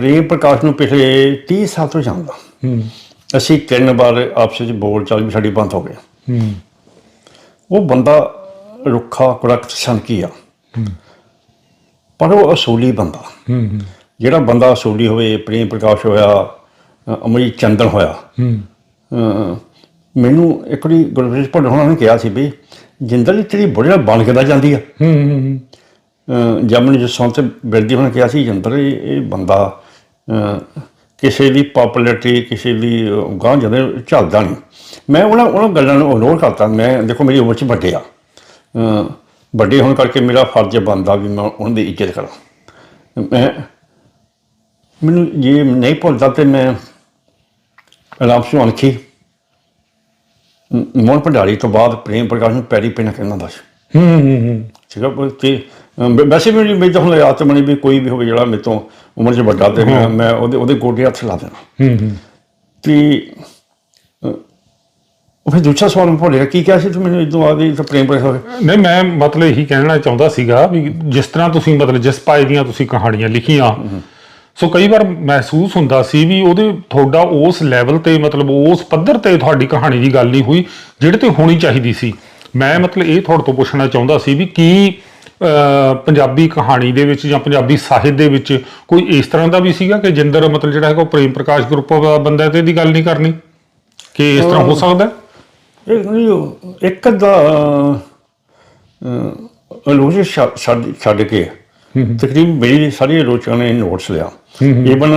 ਪ੍ਰੇਮ ਪ੍ਰਕਾਸ਼ ਨੂੰ ਪਿਛਲੇ 30 ਸਾਲ ਤੋਂ ਜਾਣਦਾ। ਹੂੰ। ਅਸੀਂ ਤਿੰਨ ਵਾਰ ਆਪਸ ਵਿੱਚ ਬੋਲ ਚਾਲ ਵੀ ਸਾਡੀ ਬੰਦ ਹੋ ਗਈ। ਹੂੰ। ਉਹ ਬੰਦਾ ਰੁੱਖਾ ਕੁੜਕ ਸੰਕੀ ਆ। ਪਰ ਉਹ ਅਸੂਲੀ ਬੰਦਾ। ਹੂੰ ਹੂੰ। ਜਿਹੜਾ ਬੰਦਾ ਅਸੂਲੀ ਹੋਵੇ ਪ੍ਰੇਮ ਪ੍ਰਕਾਸ਼ ਹੋਇਆ ਅਮਰੀ ਚੰਦਨ ਹੋਇਆ। ਹੂੰ। ਮੈਨੂੰ ਇੱਕ ਵਾਰੀ ਗੁਰਪ੍ਰੀਤ ਭੱਟ ਹੋਣਾ ਨੇ ਕਿਹਾ ਸੀ ਵੀ ਜਿੰਦਰ ਜੀ ਤੇਰੀ ਬੁੜੇ ਨਾਲ ਬਣ ਕਿੱਦਾਂ ਜਾਂਦੀ ਆ। ਹੂੰ ਹੂੰ ਅ, ਜਦ ਮੈਨੂੰ ਜਿਸ ਸੌਂ ਤੇ ਬਿਰਦੀ ਹੋਣਾ ਕਿਹਾ ਸੀ ਜਿੰਦਰ ਇਹ ਬੰਦਾ ਕਿਸੇ ਦੀ ਪਪੂਲੈਰਿਟੀ ਕਿਸੇ ਦੀ ਗਾਂ ਜਾਂਦੇ ਝੱਲਦਾ ਨਹੀਂ। ਮੈਂ ਉਹਨਾਂ ਉਹਨਾਂ ਗੱਲਾਂ ਨੂੰ ਇਗਨੋਰ ਕਰਤਾ। ਮੈਂ ਦੇਖੋ ਮੇਰੀ ਉਮਰ 'ਚ ਵੱਡੇ ਆ। ਵੱਡੇ ਹੋਣ ਕਰਕੇ ਮੇਰਾ ਫਰਜ਼ ਬਣਦਾ ਵੀ ਮੈਂ ਉਹਨਾਂ ਦੀ ਇੱਜ਼ਤ ਕਰਾਂ। ਮੈਂ ਮੈਨੂੰ ਜੇ ਨਹੀਂ ਭੁੱਲਦਾ ਤੇ ਮੈਂ ਰਾਮ ਸਿੰਘ ਅਣਖੀ ਮੋਹਨ ਭੰਡਾਰੀ ਤੋਂ ਬਾਅਦ ਪ੍ਰੇਮ ਪ੍ਰਕਾਸ਼ ਨੂੰ ਪੈਰੀ ਪੈਣਾ ਕਹਿੰਦਾ ਹੁੰਦਾ ਸੀ। ਹੂੰ ਹੂੰ ਹੂੰ। ਸੀਗਾ ਪਰ ਤੇ ਵੈਸੇ ਵੀ ਮੇਰੀ ਤਾਂ ਹੁਣ ਯਾਦ ਤੇ ਬਣੀ ਵੀ ਕੋਈ ਵੀ ਹੋਵੇ ਜਿਹੜਾ ਮੇਰੇ ਤੋਂ ਉਮਰ 'ਚ ਵੱਡਾ ਤੇ ਮੈਂ ਉਹਦੇ ਉਹਦੇ ਗੋਡੇ ਹੱਥ ਲਾ ਦੇਣਾ। ਹੂੰ ਹੂੰ। ਤੇ ਉਹ ਫਿਰ ਦੂਜਾ ਸਵਾਲ ਮੈਂ ਭੁੱਲ ਗਿਆ ਕੀ ਕਿਹਾ ਸੀ ਤੂੰ ਮੈਨੂੰ ਇਦੋਂ ਆ ਗਈ ਤਾਂ ਪ੍ਰੇਮ ਪ੍ਰਕਾਸ਼ ਹੋਵੇ ਨਹੀਂ ਮੈਂ ਮਤਲਬ ਇਹੀ ਕਹਿਣਾ ਚਾਹੁੰਦਾ ਸੀਗਾ ਵੀ ਜਿਸ ਤਰ੍ਹਾਂ ਤੁਸੀਂ ਮਤਲਬ ਜਿਸ ਪਾਏ ਦੀਆਂ ਤੁਸੀਂ ਕਹਾਣੀਆਂ ਲਿਖੀਆਂ ਸੋ ਕਈ ਵਾਰ ਮਹਿਸੂਸ ਹੁੰਦਾ ਸੀ ਵੀ ਉਹਦੇ ਤੁਹਾਡਾ ਉਸ ਲੈਵਲ ਤੇ ਮਤਲਬ ਉਸ ਪੱਧਰ ਤੇ ਤੁਹਾਡੀ ਕਹਾਣੀ ਦੀ ਗੱਲ ਨਹੀਂ ਹੋਈ ਜਿਹੜੇ ਤੇ ਹੋਣੀ ਚਾਹੀਦੀ ਸੀ। ਮੈਂ ਮਤਲਬ ਇਹ ਤੁਹਾਡੇ ਤੋਂ ਪੁੱਛਣਾ ਚਾਹੁੰਦਾ ਸੀ ਵੀ ਕੀ ਪੰਜਾਬੀ ਕਹਾਣੀ ਦੇ ਵਿੱਚ ਜਾਂ ਪੰਜਾਬੀ ਸਾਹਿਤ ਦੇ ਵਿੱਚ ਕੋਈ ਇਸ ਤਰ੍ਹਾਂ ਦਾ ਵੀ ਸੀਗਾ ਕਿ ਜਿੰਦਰ ਮਤਲਬ ਜਿਹੜਾ ਹੈਗਾ ਉਹ ਪ੍ਰੇਮ ਪ੍ਰਕਾਸ਼ ਗਰੁੱਪ ਦਾ ਬੰਦਾ ਹੈ ਤੇ ਇਹਦੀ ਗੱਲ ਨਹੀਂ ਕਰਨੀ? ਕਿ ਇਸ ਤਰ੍ਹਾਂ ਹੋ ਸਕਦਾ? ਇਹ ਨਹੀਂ ਇੱਕ ਦਾ ਅਲੋਜੀ ਛੱਡ ਛੱਡ ਕੇ ਤਕਰੀਬਨ ਮੇਰੀ ਸਾਰੀ ਆਲੋਚਨਾ ਨੇ ਨੋਟਸ ਲਿਆ। ਈਵਨ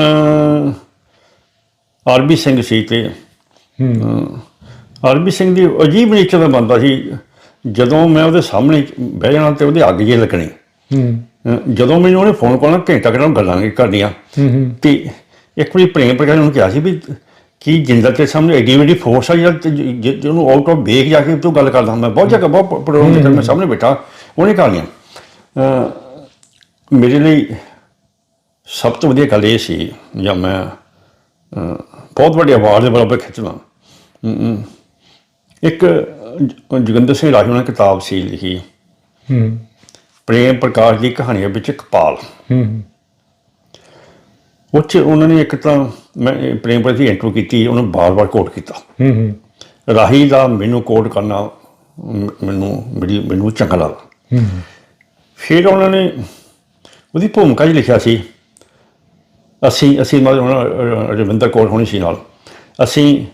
ਆਰਬੀ ਸਿੰਘ ਸੀ ਤੇ ਆਰਬੀ ਸਿੰਘ ਦੀ ਅਜੀਬ ਨੇਚਰ ਦਾ ਬੰਦਾ ਸੀ। ਜਦੋਂ ਮੈਂ ਉਹਦੇ ਸਾਹਮਣੇ ਬਹਿ ਜਾਣਾ ਤੇ ਉਹਦੇ ਅੱਗ ਜੇ ਲੱਗਣੀ। ਹੂੰ। ਜਦੋਂ ਮੈਨੂੰ ਉਹਨੇ ਫੋਨ ਕਰਨਾ ਘੰਟਾ ਘੰਟਾ ਗੱਲਾਂ ਕਰਨੀਆਂ। ਤੇ ਇੱਕ ਵਾਰੀ ਪ੍ਰੇਮ ਪ੍ਰਕਾਸ਼ ਨੂੰ ਕਿਹਾ ਸੀ ਵੀ ਕੀ ਜਿੰਦਰ ਤੇ ਸਾਹਮਣੇ ਐਡੀ ਵੱਡੀ ਫੋਰਸ ਆ ਜਿਹਨੂੰ ਆਊਟ ਆਫ ਵੇਖ ਜਾ ਕੇ ਤੂੰ ਗੱਲ ਕਰਦਾ। ਮੈਂ ਬਹੁਤ ਜਗ੍ਹਾ ਬਹੁਤ ਪ੍ਰੋਗਰਾਮ ਤੇ ਮੈਂ ਸਾਹਮਣੇ ਬੈਠਾ ਉਹਨੇ ਕਹਾਣੀਆਂ ਮੇਰੇ ਲਈ ਸਭ ਤੋਂ ਵਧੀਆ ਗੱਲ ਇਹ ਸੀ ਜਾਂ ਮੈਂ ਬਹੁਤ ਵੱਡੇ ਅਵਾਰਡ ਦੇ ਬਰਾਬਰ ਖਿੱਚਣਾ ਇੱਕ ਜੋਗਿੰਦਰ ਸਿੰਘ ਰਾਜੂ ਨੇ ਕਿਤਾਬ ਸੀ ਲਿਖੀ। ਹੂੰ। ਪ੍ਰੇਮ ਪ੍ਰਕਾਸ਼ ਦੀ ਕਹਾਣੀਆਂ ਵਿੱਚ ਕਪਾਲ ਹੂੰ। ਉਹ 'ਚ ਉਹਨਾਂ ਨੇ ਇੱਕ ਤਾਂ ਮੈਂ ਪ੍ਰੇਮ ਪ੍ਰਕਾਸ਼ ਦੀ ਇੰਟਰਵਿਊ ਕੀਤੀ ਉਹਨੂੰ ਬਾਰ-ਬਾਰ ਕੋਟ ਕੀਤਾ। ਹੂੰ ਹੂੰ। ਰਾਹੀ ਦਾ ਮੈਨੂੰ ਕੋਟ ਕਰਨਾ ਮੈਨੂੰ ਮੇਰੀ ਮੈਨੂੰ ਚੰਗਾ ਲੱਗਦਾ। ਫਿਰ ਉਹਨਾਂ ਨੇ ਉਹਦੀ ਭੂਮਿਕਾ 'ਚ ਲਿਖਿਆ ਸੀ। ਅਸੀਂ ਅਸੀਂ ਮਤਲਬ ਰਵਿੰਦਰ ਕੌਰ ਹੋਣੀ ਸੀ ਨਾਲ। ਅਸੀਂ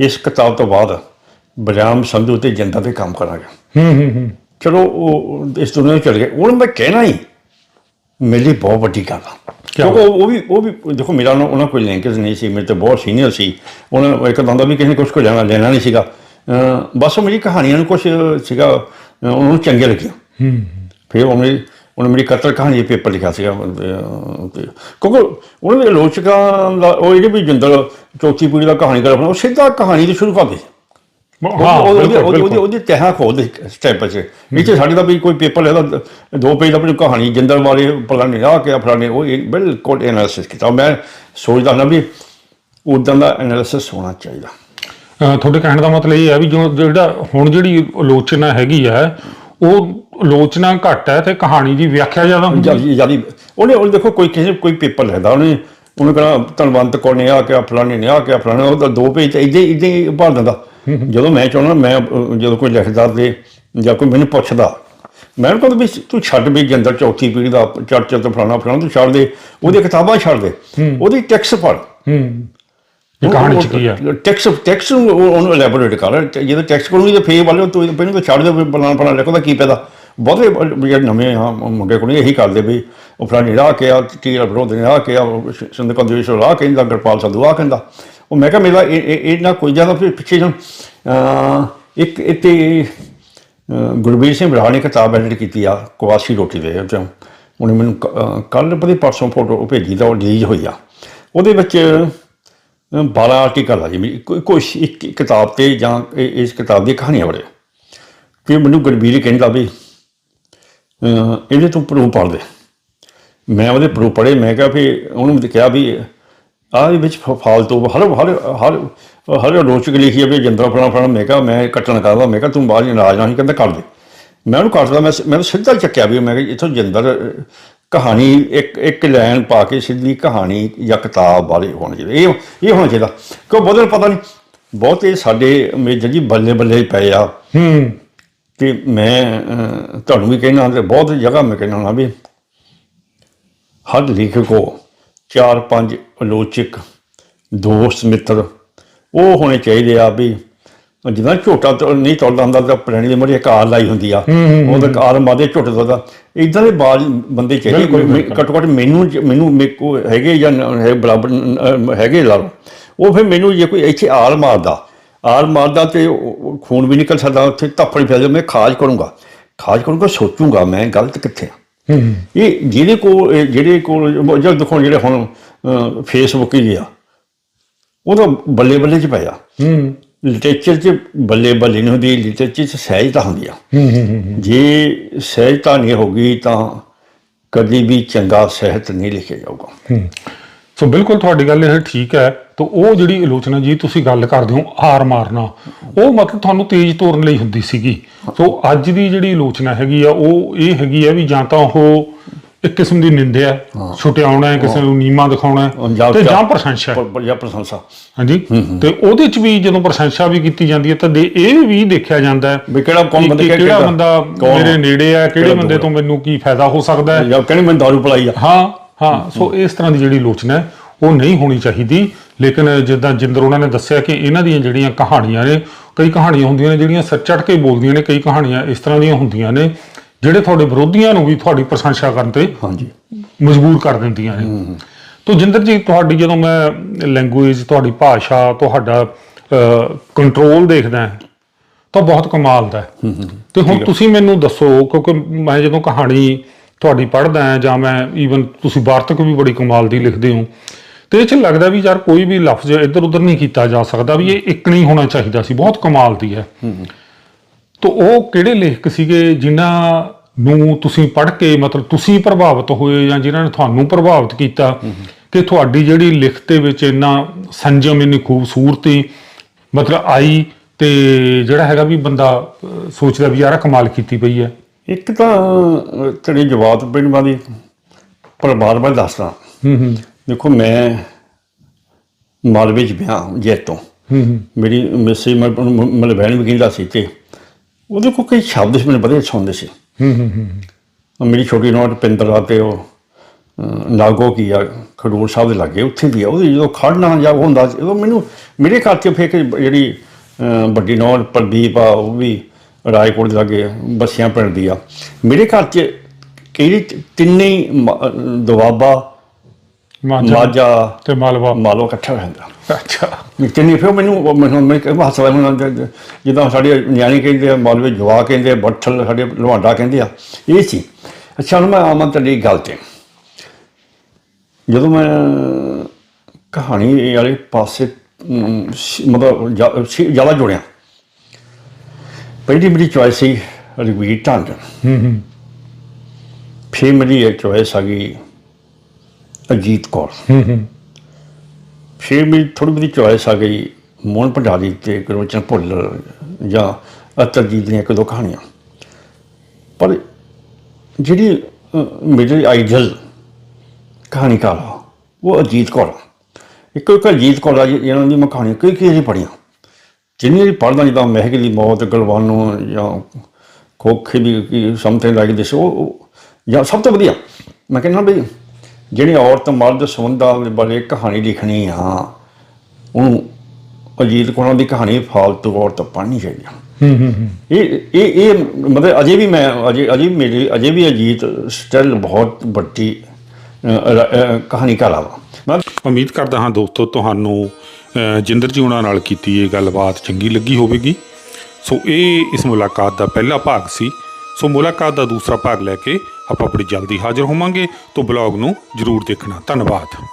ਇਸ ਕਿਤਾਬ ਤੋਂ ਬਾਅਦ ਬਰਿਆਮ ਸੰਧੂ ਤੇ ਜਨਤਾ ਤੇ ਕੰਮ ਕਰਾਂਗੇ। ਹੂੰ ਹੂੰ ਹੂੰ। ਚਲੋ ਉਹ ਇਸ ਦੁਨੀਆ ਚਲੇ ਗਏ। ਉਹਨੂੰ ਮੈਂ ਕਹਿਣਾ ਹੀ ਮੇਰੇ ਲਈ ਬਹੁਤ ਵੱਡੀ ਗੱਲ ਆ। ਕਿਉਂਕਿ ਉਹ ਉਹ ਵੀ ਉਹ ਵੀ ਦੇਖੋ ਮੇਰਾ ਉਹਨਾਂ ਉਹਨਾਂ ਕੋਈ ਲਿੰਕੇਜ ਨਹੀਂ ਸੀ ਮੇਰੇ ਤੇ ਬਹੁਤ ਸੀਨੀਅਰ ਸੀ। ਉਹਨਾਂ ਇੱਕ ਹੁੰਦਾ ਵੀ ਕਿਸੇ ਨੇ ਕੁਝ ਕੋ ਲੈਣਾ ਲੈਣਾ ਨਹੀਂ ਸੀਗਾ। ਬਸ ਉਹ ਮੇਰੀ ਕਹਾਣੀਆਂ ਨੂੰ ਕੁਝ ਸੀਗਾ ਉਹਨੂੰ ਚੰਗੇ ਲੱਗੀਆਂ। ਹੂੰ ਫਿਰ ਉਹਨੇ ਉਹਨੇ ਮੇਰੀ ਕਤਲ ਕਹਾਣੀ ਦੇ ਪੇਪਰ ਲਿਖਿਆ ਸੀਗਾ। ਕਿਉਂਕਿ ਉਹਨਾਂ ਦੇ ਆਲੋਚਕਾਂ ਦਾ ਉਹ ਜਿਹੜੇ ਵੀ ਜਿੰਦਲ ਚੌਥੀ ਪੀੜ੍ਹੀ ਦਾ ਕਹਾਣੀ ਕਰ ਉਹ ਸਿੱਧਾ ਕਹਾਣੀ ਤੋਂ ਸ਼ੁਰੂ ਕਰਦੇ ਉਹ- ਉਹਦੀ ਉਹਦੀ ਉਹਦੀ ਤਹਾਂ ਖੋਲਦੇ ਸਟੈਪ 'ਚ। ਨੀਚੇ ਸਾਡੇ ਦਾ ਵੀ ਕੋਈ ਪੇਪਰ ਲੈਦਾ ਦੋ ਪੇਜ ਦਾ ਆਪਣੀ ਕਹਾਣੀ ਜਿੰਦਲ ਬਾਰੇ ਫਲਾਣੇ ਆ ਕੇ ਫਲਾਣੇ ਉਹ ਬਿਲਕੁਲ ਐਨਾਲਿਸਿਸ ਕੀਤਾ। ਮੈਂ ਸੋਚਦਾ ਨਾ ਵੀ ਉਦਾਂ ਦਾ ਐਨਾਲਿਸਿਸ ਹੋਣਾ ਚਾਹੀਦਾ। ਤੁਹਾਡੇ ਕਹਿਣ ਦਾ ਮਤਲਬ ਇਹ ਹੈ ਵੀ ਜੋ ਜਿਹੜਾ ਹੁਣ ਜਿਹੜੀ ਆਲੋਚਨਾ ਹੈਗੀ ਹੈ ਉਹ ਆਲੋਚਨਾ ਘੱਟ ਹੈ ਤੇ ਕਹਾਣੀ ਦੀ ਵਿਆਖਿਆ ਜ਼ਿਆਦਾ ਹੁੰਦੀ ਹੈ। ਜ਼ਿਆਦਾ ਉਹਨੇ ਉਹ ਦੇਖੋ ਕੋਈ ਕਿਸੇ ਕੋਈ ਪੇਪਰ ਲੈਦਾ ਉਹਨੇ ਉਹਨੇ ਕਹਣਾ ਧਨਵੰਤ ਕੌਰ ਨੇ ਆ ਕੇ ਫਲਾਣੇ ਨੇ ਆ ਕੇ ਫਲਾਣੇ ਉਹਦਾ ਦੋ ਪੇਜ ਇਦਾਂ ਇਦਾਂ ਹੀ ਭਰ ਦਿੰਦਾ। ਜਦੋਂ ਮੈਂ ਚਾਹੁੰਦਾ ਮੈਂ ਜਦੋਂ ਕੋਈ ਲਿਖਦਾ ਤੇ ਜਾਂ ਕੋਈ ਮੈਨੂੰ ਪੁੱਛਦਾ ਮੈਂ ਉਹਨੂੰ ਕਹਿੰਦਾ ਵੀ ਤੂੰ ਛੱਡ ਵੀ ਜੰਦਰ ਚੌਥੀ ਪੀੜ੍ਹੀ ਦਾ ਚਰਚਾ ਤੇ ਫਲਾਣਾ ਫਲਾਣਾ ਤੂੰ ਛੱਡ ਦੇ ਉਹਦੀਆਂ ਕਿਤਾਬਾਂ ਛੱਡ ਦੇ ਉਹਦੀ ਟੈਕਸਟ ਪੜ੍ਹ। ਹੂੰ। ਇਹ ਕਹਾਣੀ ਚ ਕੀ ਟੈਕਸਟ ਨੂੰ ਉਹ- ਉਹਨੂੰ ਐਲੈਬੋਰੇਟ ਕਰ ਜਦੋਂ ਟੈਕਸਟ ਕੋਲ ਨਹੀਂ ਤੇ ਫੇਰ ਵਾਲੇ ਤੂੰ ਪਹਿਲਾਂ ਤਾਂ ਛੱਡ ਦੇ ਬਣਾ ਬਣਾ ਲਿਖੋ ਤਾਂ ਕੀ ਪੈਦਾ ਬਹੁਤੇ ਜਿਹੜੇ ਨਵੇਂ ਆ ਮੁੰਡੇ ਕੋਲ ਇਹੀ ਕਰਦੇ ਵੀ ਉਹ ਫਲਾਣੀ ਰਾਹ ਕੇ ਆ ਟੀਰ ਵਿਰੋਧ ਨੇ ਰਾਹ ਕੇ ਆ ਸਿੰਧ ਕੰਦੇਸ਼ ਰਾਹ ਕਹਿੰਦਾ ਗੁਰਪਾਲ ਸੰਧੂ ਆ ਕਹਿੰਦਾ। ਉਹ ਮੈਂ ਕਿਹਾ ਮੇਰਾ ਇਹ ਇਹ- ਨਾ ਕੋਈ ਜ਼ਿਆਦਾ ਫਿਰ ਪਿੱਛੇ ਜਨ ਇੱਕ ਇੱਥੇ ਗੁਰਬੀਰ ਸਿੰਘ ਬਰਾੜ ਨੇ ਕਿਤਾਬ ਐਡਿਟ ਕੀਤੀ ਆ ਕਵਾਸੀ ਰੋਟੀ ਦੇ ਵਿੱਚ। ਉਹਨੇ ਮੈਨੂੰ ਕੱਲ ਪਤੀ ਪਰਸੋਂ ਫੋਟੋ ਭੇਜੀ ਤਾਂ ਉਹ ਰਿਲੀਜ਼ ਹੋਈ ਆ। ਉਹਦੇ ਵਿੱਚ ਅਹ, 12 ਆਰਟੀਕਲ ਆ ਜੀ ਮੇਰੀ ਕੋਈ ਇੱਕ ਕਿਤਾਬ ਤੇ ਜਾਂ ਇਹ- ਇਸ ਕਿਤਾਬ ਦੀ ਕਹਾਣੀਆਂ ਬਾਰੇ। ਕਿ ਮੈਨੂੰ ਗੁਰਬੀਰ ਕਹਿੰਦਾ ਵੀ ਇਹਦੇ ਤੋਂ ਪ੍ਰੂਫ ਪੜ੍ਹ ਦੇ। ਮੈਂ ਉਹਦੇ ਪ੍ਰੂਫ ਪੜ੍ਹੇ ਮੈਂ ਕਿਹਾ ਵੀ ਉਹਨੂੰ ਵੀ ਕਿਹਾ ਵੀ ਆਹ ਦੇ ਵਿੱਚ ਫ- ਫਾਲਤੂ ਹਰ ਹਰ ਹਰ ਹਰ ਰੋਚਕ ਲਿਖੀ ਹੈ ਵੀ ਜੰਦਰਾ ਫਲਾਂ ਫਲਾਂ ਮੈਂ ਕਿਹਾ ਮੈਂ ਕੱਟਣ ਕਰਦਾ ਮੈਂ ਕਿਹਾ ਤੂੰ ਬਾਹਰ ਨਾਰਾਜ਼ ਨਾ ਹੀ ਕਹਿੰਦਾ ਕਰ ਦੇ। ਮੈਂ ਉਹਨੂੰ ਕੱਟਦਾ ਮੈਂ ਮੈਂ ਤਾਂ ਸਿੱਧਾ ਚੱਕਿਆ ਵੀ ਮੈਂ ਕਿਹਾ ਇਥੋਂ ਜੰਦਰ ਅਹ, ਕਹਾਣੀ ਇੱਕ ਇੱਕ ਲਾਈਨ ਪਾ ਕੇ ਸਿੱਧੀ ਕਹਾਣੀ ਜਾਂ ਕਿਤਾਬ ਬਾਰੇ ਹੋਣੀ ਚਾਹੀਦੀ। ਇਹ ਇਹ ਹੋਣਾ ਚਾਹੀਦਾ। ਕਿਉਂ ਬਦਲ ਪਤਾ ਨਹੀਂ। ਬਹੁਤੇ ਸਾਡੇ ਮੇਜਰ ਜੀ ਬੱਲੇ ਬੱਲੇ ਹੀ ਪਏ ਆ। ਹੂੰ। ਤੇ ਮੈਂ ਅਹ, ਤੁਹਾਨੂੰ ਵੀ ਕਹਿਣਾ ਤੇ ਬਹੁਤ ਜਗ੍ਹਾ ਮੈਂ ਕਹਿਣਾ ਨਾ ਵੀ ਹਰ ਲੇਖਕ ਕੋ ਚਾਰ ਪੰਜ ਆਲੋਚਕ ਦੋਸਤ ਮਿੱਤਰ ਉਹ ਹੋਣੇ ਚਾਹੀਦੇ ਆ ਵੀ ਜਿੱਦਾਂ ਝੋਟਾ ਨਹੀਂ ਤੁਰਦਾ ਹੁੰਦਾ ਤਾਂ ਪ੍ਰਾਣੀ ਦੇ ਮੋਰੇ ਇੱਕ ਆਰ ਲਾਈ ਹੁੰਦੀ ਆ। ਉਹਦਾ ਆਰ ਮਾਦੇ ਝੋਟੇ ਦਾ ਇਦਾਂ ਦੇ ਬਾਜ ਬੰਦੇ ਚਾਹੀਦੇ ਕੋਈ ਘੱਟੋ ਘੱਟ ਮੈਨੂੰ ਮੈਨੂੰ ਮੇਰੇ ਕੋ ਹੈਗੇ ਜਾਂ ਹੈ ਬਰਾਬਰ ਹੈਗੇ ਲਾ ਲਓ। ਉਹ ਫਿਰ ਮੈਨੂੰ ਜੇ ਕੋਈ ਇੱਥੇ ਆਲ ਮਾਰਦਾ ਆਲ ਮਾਰਦਾ ਤੇ ਖੂਨ ਵੀ ਨਿਕਲ ਸਕਦਾ ਉੱਥੇ ਧੱਫੜ ਪੈ ਜਾ ਮੈਂ ਖਾਜ ਕਰੂੰਗਾ। ਖਾਜ ਕਰੂੰਗਾ ਸੋਚੂੰਗਾ ਮੈਂ ਗਲਤ ਕਿੱਥੇ ਆ? ਇਹ ਜਿਹਦੇ ਕੋਲ ਜਿਹੜੇ ਕੋਲ ਜਦ ਦੇਖੋ ਜਿਹੜੇ ਹੁਣ ਫੇਸਬੁੱਕ ਹੀ ਆ ਉਹ ਤਾਂ ਬੱਲੇ ਬੱਲੇ ਚ ਪਿਆ। ਹੂੰ। ਲਿਟਰੇਚਰ ਚ ਬੱਲੇ ਬੱਲੇ ਨਹੀਂ ਹੁੰਦੀ ਲਿਟਰੇਚਰ ਚ ਸਹਿਜਤਾ ਹੁੰਦੀ ਆ। ਜੇ ਸਹਿਜਤਾ ਨਹੀਂ ਹੋਗੀ ਤਾਂ ਕਦੀ ਵੀ ਚੰਗਾ ਸਾਹਿਤ ਨਹੀਂ ਲਿਖਿਆ ਜਾਊਗਾ। ਹੂੰ। ਸੋ ਬਿਲਕੁਲ ਤੁਹਾਡੀ ਗੱਲ ਇਹ ਠੀਕ ਹੈ ਤਾਂ ਉਹ ਜਿਹੜੀ ਆਲੋਚਨਾ ਜੀ ਤੁਸੀਂ ਗੱਲ ਕਰਦੇ ਹੋ ਹਾਰ ਮਾਰਨਾ ਉਹ ਮਤਲਬ ਤੁਹਾਨੂੰ ਤੇਜ਼ ਤੋਰਨ ਲਈ ਹੁੰਦੀ ਸੀਗੀ। ਸੋ ਅੱਜ ਦੀ ਜਿਹੜੀ ਆਲੋਚਨਾ ਹੈਗੀ ਆ ਉਹ ਇਹ ਹੈਗੀ ਆ ਵੀ ਜਾਂ ਤਾਂ ਉਹ ਇੱਕ ਕਿਸਮ ਦੀ ਨਿੰਦਿਆ ਛੁਟਿਆਉਣਾ ਹੈ ਕਿਸੇ ਨੂੰ ਨੀਮਾ ਦਿਖਾਉਣਾ ਤੇ ਜਾਂ ਪ੍ਰਸ਼ੰਸਾ ਜਾਂ ਪ੍ਰਸ਼ੰਸਾ। ਹਾਂਜੀ? ਤੇ ਉਹਦੇ ਚ ਵੀ ਜਦੋਂ ਪ੍ਰਸ਼ੰਸਾ ਵੀ ਕੀਤੀ ਜਾਂਦੀ ਹੈ ਤਾਂ ਇਹ ਵੀ ਦੇਖਿਆ ਜਾਂਦਾ ਹੈ ਵੀ ਕਿਹੜਾ ਕੌਣ ਬੰਦੇ ਕਿਹੜਾ ਬੰਦਾ? ਮੇਰੇ ਨੇੜੇ ਹੈ ਕਿਹੜੇ ਬੰਦੇ ਤੋਂ ਮੈਨੂੰ ਕੀ ਫਾਇਦਾ ਹੋ ਸਕਦਾ ਹੈ? ਜਾਂ ਕਹਿੰਦੇ ਮੈਂ ਦਾਰੂ ਪਲਾਈ ਆ। ਹਾਂ। ਹਾਂ ਸੋ ਇਸ ਤਰ੍ਹਾਂ ਦੀ ਜਿਹੜੀ ਆਲੋਚਨਾ ਹੈ ਉਹ ਨਹੀਂ ਹੋਣੀ ਚਾਹੀਦੀ। ਲੇਕਿਨ ਜਿੱਦਾਂ ਜਿੰਦਰ ਉਹਨਾਂ ਨੇ ਦੱਸਿਆ ਕਿ ਇਹਨਾਂ ਦੀਆਂ ਜਿਹੜੀਆਂ ਕਹਾਣੀਆਂ ਨੇ ਕਈ ਕਹਾਣੀਆਂ ਹੁੰਦੀਆਂ ਨੇ ਜਿਹੜੀਆਂ ਸੱਚ ਚੜ ਕੇ ਬੋਲਦੀਆਂ ਨੇ ਕਈ ਕਹਾਣੀਆਂ ਇਸ ਤਰ੍ਹਾਂ ਦੀਆਂ ਹੁੰਦੀਆਂ ਨੇ ਜਿਹੜੇ ਤੁਹਾਡੇ ਵਿਰੋਧੀਆਂ ਨੂੰ ਵੀ ਤੁਹਾਡੀ ਪ੍ਰਸ਼ੰਸਾ ਕਰਨ ਤੇ ਹਾਂਜੀ। ਮਜਬੂਰ ਕਰ ਦਿੰਦੀਆਂ ਨੇ। ਤੋ ਜਿੰਦਰ ਜੀ ਤੁਹਾਡੀ ਜਦੋਂ ਮੈਂ ਲੈਂਗੁਏਜ ਤੁਹਾਡੀ ਭਾਸ਼ਾ ਤੁਹਾਡਾ ਕੰਟਰੋਲ ਦੇਖਦਾ ਤਾਂ ਬਹੁਤ ਕਮਾਲ ਦਾ ਹੈ। ਤੇ ਹੁਣ ਤੁਸੀਂ ਮੈਨੂੰ ਦੱਸੋ ਕਿਉਂਕਿ ਮੈਂ ਜਦੋਂ ਕਹਾਣੀ ਤੁਹਾਡੀ ਪੜ੍ਹਦਾ ਹਾਂ ਜਾਂ ਮੈਂ ਈਵਨ ਤੁਸੀਂ ਵਾਰਤਕ ਵੀ ਬੜੀ ਕਮਾਲ ਦੀ ਲਿਖਦੇ ਹੋ। ਤੇ ਇਹ ਚ ਲੱਗਦਾ ਵੀ ਯਾਰ ਕੋਈ ਵੀ ਲਫ਼ਜ਼ ਇੱਧਰ ਉੱਧਰ ਨਹੀਂ ਕੀਤਾ ਜਾ ਸਕਦਾ ਵੀ ਇਹ ਇੱਕ ਨਹੀਂ ਹੋਣਾ ਚਾਹੀਦਾ ਸੀ। ਬਹੁਤ ਕਮਾਲ ਦੀ ਹੈ। ਤੋ ਉਹ ਕਿਹੜੇ ਲੇਖਕ ਸੀਗੇ ਜਿਨ੍ਹਾਂ ਨੂੰ ਤੁਸੀਂ ਪੜ੍ਹ ਕੇ ਮਤਲਬ ਤੁਸੀਂ ਪ੍ਰਭਾਵਿਤ ਹੋਏ ਜਾਂ ਜਿਨ੍ਹਾਂ ਨੇ ਤੁਹਾਨੂੰ ਪ੍ਰਭਾਵਿਤ ਕੀਤਾ ਕਿ ਤੁਹਾਡੀ ਜਿਹੜੀ ਲਿਖਤ ਦੇ ਵਿੱਚ ਇੰਨਾ ਸੰਜਮ ਇੰਨੀ ਖੂਬਸੂਰਤੀ ਮਤਲਬ ਆਈ ਤੇ ਜਿਹੜਾ ਹੈਗਾ ਵੀ ਬੰਦਾ ਸੋਚਦਾ ਵੀ ਯਾਰ ਕਮਾਲ ਕੀਤੀ ਪਈ ਹੈ। ਇੱਕ ਤਾਂ ਤੇਰੀ ਜਵਾਬ ਪਿੰਡ ਵਾਲੀ ਪਰ ਬਾਰ ਬਾਰ ਦੱਸਦਾ। ਹੂੰ ਹੂੰ। ਦੇਖੋ ਮੈਂ ਮਾਲਵੇ ਚ ਵਿਆਹ ਜੈਤੋਂ ਹੂੰ ਹੂੰ। ਮੇਰੀ ਮਿਸੇ ਵੀ ਕਹਿੰਦਾ ਸੀ ਤੇ ਉਹਦੇ ਕੋਲ ਕਈ ਸ਼ਬਦ ਸੀ ਮੈਨੂੰ ਬੜੇ ਸੁਣਦੇ ਸੀ। ਹੂੰ ਹੂੰ ਹੂੰ ਉਹ ਮੇਰੀ ਛੋਟੀ ਨੋਟ ਪਿੰਦਰ ਤੇ ਉਹ ਨਾਗੋ ਕੀ ਆ ਖਡੂਰ ਸਾਹਿਬ ਦੇ ਲਾਗੇ ਉੱਥੇ ਵੀ ਆ। ਉਹਦੀ ਜਦੋਂ ਖੜਨਾ ਜਾਂ ਉਹ ਹੁੰਦਾ ਸੀ, ਉਦੋਂ ਮੈਨੂੰ ਮੇਰੇ ਘਰ 'ਚ ਫੇਕ ਜਿਹੜੀ ਵੱਡੀ ਨੋਟ ਪ੍ਰਦੀਪ ਆ ਉਹ ਵੀ ਰਾਏਕੋਟ ਦੇ ਲਾਗੇ ਬੱਸੀਆਂ ਪਿੰਡ ਦੀ ਆ। ਮੇਰੇ ਘਰ 'ਚ ਕਿਹੜੀ ਤਿੰਨੇ ਦੁਆਬਾ ਮਾਝਾ ਤੇ ਮਾਲਵਾ। ਮਾਲਵਾ ਇਕੱਠਾ ਹੋ ਜਾਂਦਾ। ਅੱਛਾ। ਕਿੰਨੀ ਫਿਰ ਮੈਨੂੰ ਮੈਨੂੰ ਮੈਂ ਹੱਸਦਾ ਹੁਣ ਜਿੱਦਾਂ ਸਾਡੇ ਨਿਆਣੇ ਕਹਿੰਦੇ ਆ ਮੌਲਵੀ ਜਵਾ ਕਹਿੰਦੇ ਆ ਬੱਠਲ ਸਾਡੇ ਲਵਾਂਡਾ ਕਹਿੰਦੇ ਆ ਇਹ ਸੀ। ਅੱਛਾ ਹੁਣ ਮੈਂ ਆਵਾਂ ਤੁਹਾਡੀ ਗੱਲ ਤੇ। ਜਦੋਂ ਮੈਂ ਕਹਾਣੀ ਵਾਲੇ ਪਾਸੇ ਮਤਲਬ ਜ਼ਿਆਦਾ ਜੁੜਿਆ ਪਹਿਲੀ ਮੇਰੀ ਚੋਇਸ ਸੀ ਰਘਵੀਰ ਢੰਡ ਹੂੰ ਹੂੰ ਫਿਰ ਮੇਰੀ ਇੱਕ ਚੋਇਸ ਆ ਗਈ ਅਜੀਤ ਕੌਰ ਹੂੰ ਹੂੰ ਫਿਰ ਮੇਰੀ ਥੋੜੀ ਬਹੁਤੀ ਚੋਇਸ ਆ ਗਈ ਮੋਹਨ ਭੰਡਾਰੀ ਤੇ ਗੁਰਵਚਨ ਭੁੱਲਰ ਜਾਂ ਅਤਰਜੀਤ ਦੀਆਂ ਇੱਕ ਦੋ ਕਹਾਣੀਆਂ ਪਰ ਜਿਹੜੀ ਮੇਰੇ ਆਈਡਲ ਕਹਾਣੀਕਾਰ ਆ ਉਹ ਅਜੀਤ ਕੌਰ ਆ। ਇੱਕੋ ਇੱਕ ਅਜੀਤ ਕੌਰ ਆ ਜੀ, ਇਹਨਾਂ ਦੀ ਮੈਂ ਕਹਾਣੀ ਕਈ ਕਈ ਪੜ੍ਹੀਆਂ ਜਿੰਨੀ ਵੀ ਪੜ੍ਹਦਾ ਜਿੱਦਾਂ ਮਹਿਕ ਦੀ ਮੌਤ ਗਲਵਾਨੋ ਜਾਂ ਖੋਖੇ ਦੀ ਕੀ ਸਮਥਿੰਗ ਲਾਈਕ ਦਿਸ ਉਹ ਜਾਂ ਸਭ ਤੋਂ ਵਧੀਆ ਮੈਂ ਕਹਿੰਦਾ ਵੀ ਜਿਹੜੀ ਔਰਤ ਮਰਦ ਸੰਬੰਧਾਂ ਦੇ ਬਾਰੇ ਕਹਾਣੀ ਲਿਖਣੀ ਆ ਉਹਨੂੰ ਅਜੀਤ ਕੋਲਾਂ ਦੀ ਕਹਾਣੀ ਫਾਲਤੂ ਔਰਤ ਪੜ੍ਹਨੀ ਚਾਹੀਦੀ ਆ ਇਹ ਇਹ ਇਹ ਮਤਲਬ ਅਜੇ ਵੀ ਮੈਂ ਅਜੇ ਅਜੇ ਵੀ ਮੇਰੀ ਅਜੇ ਵੀ ਅਜੀਤ ਸਟਿਲ ਬਹੁਤ ਵੱਡੀ ਕਹਾਣੀਕਾਰ ਆ ਵਾ। ਮੈਂ ਉਮੀਦ ਕਰਦਾ ਹਾਂ ਦੋਸਤੋ ਤੁਹਾਨੂੰ ਜਿੰਦਰ ਜੀ ਉਹਨਾਂ ਨਾਲ ਕੀਤੀ ਇਹ ਗੱਲਬਾਤ ਚੰਗੀ ਲੱਗੀ ਹੋਵੇਗੀ। ਸੋ ਇਹ ਇਸ ਮੁਲਾਕਾਤ ਦਾ ਪਹਿਲਾ ਭਾਗ ਸੀ। ਸੋ ਮੁਲਾਕਾਤ ਦਾ ਦੂਸਰਾ ਭਾਗ ਲੈ ਕੇ ਆਪਾਂ ਬੜੀ ਜਲਦੀ ਹਾਜ਼ਰ ਹੋਵਾਂਗੇ। ਤੋਂ ਬਲੌਗ ਨੂੰ ਜਰੂਰ ਦੇਖਣਾ। ਧੰਨਵਾਦ।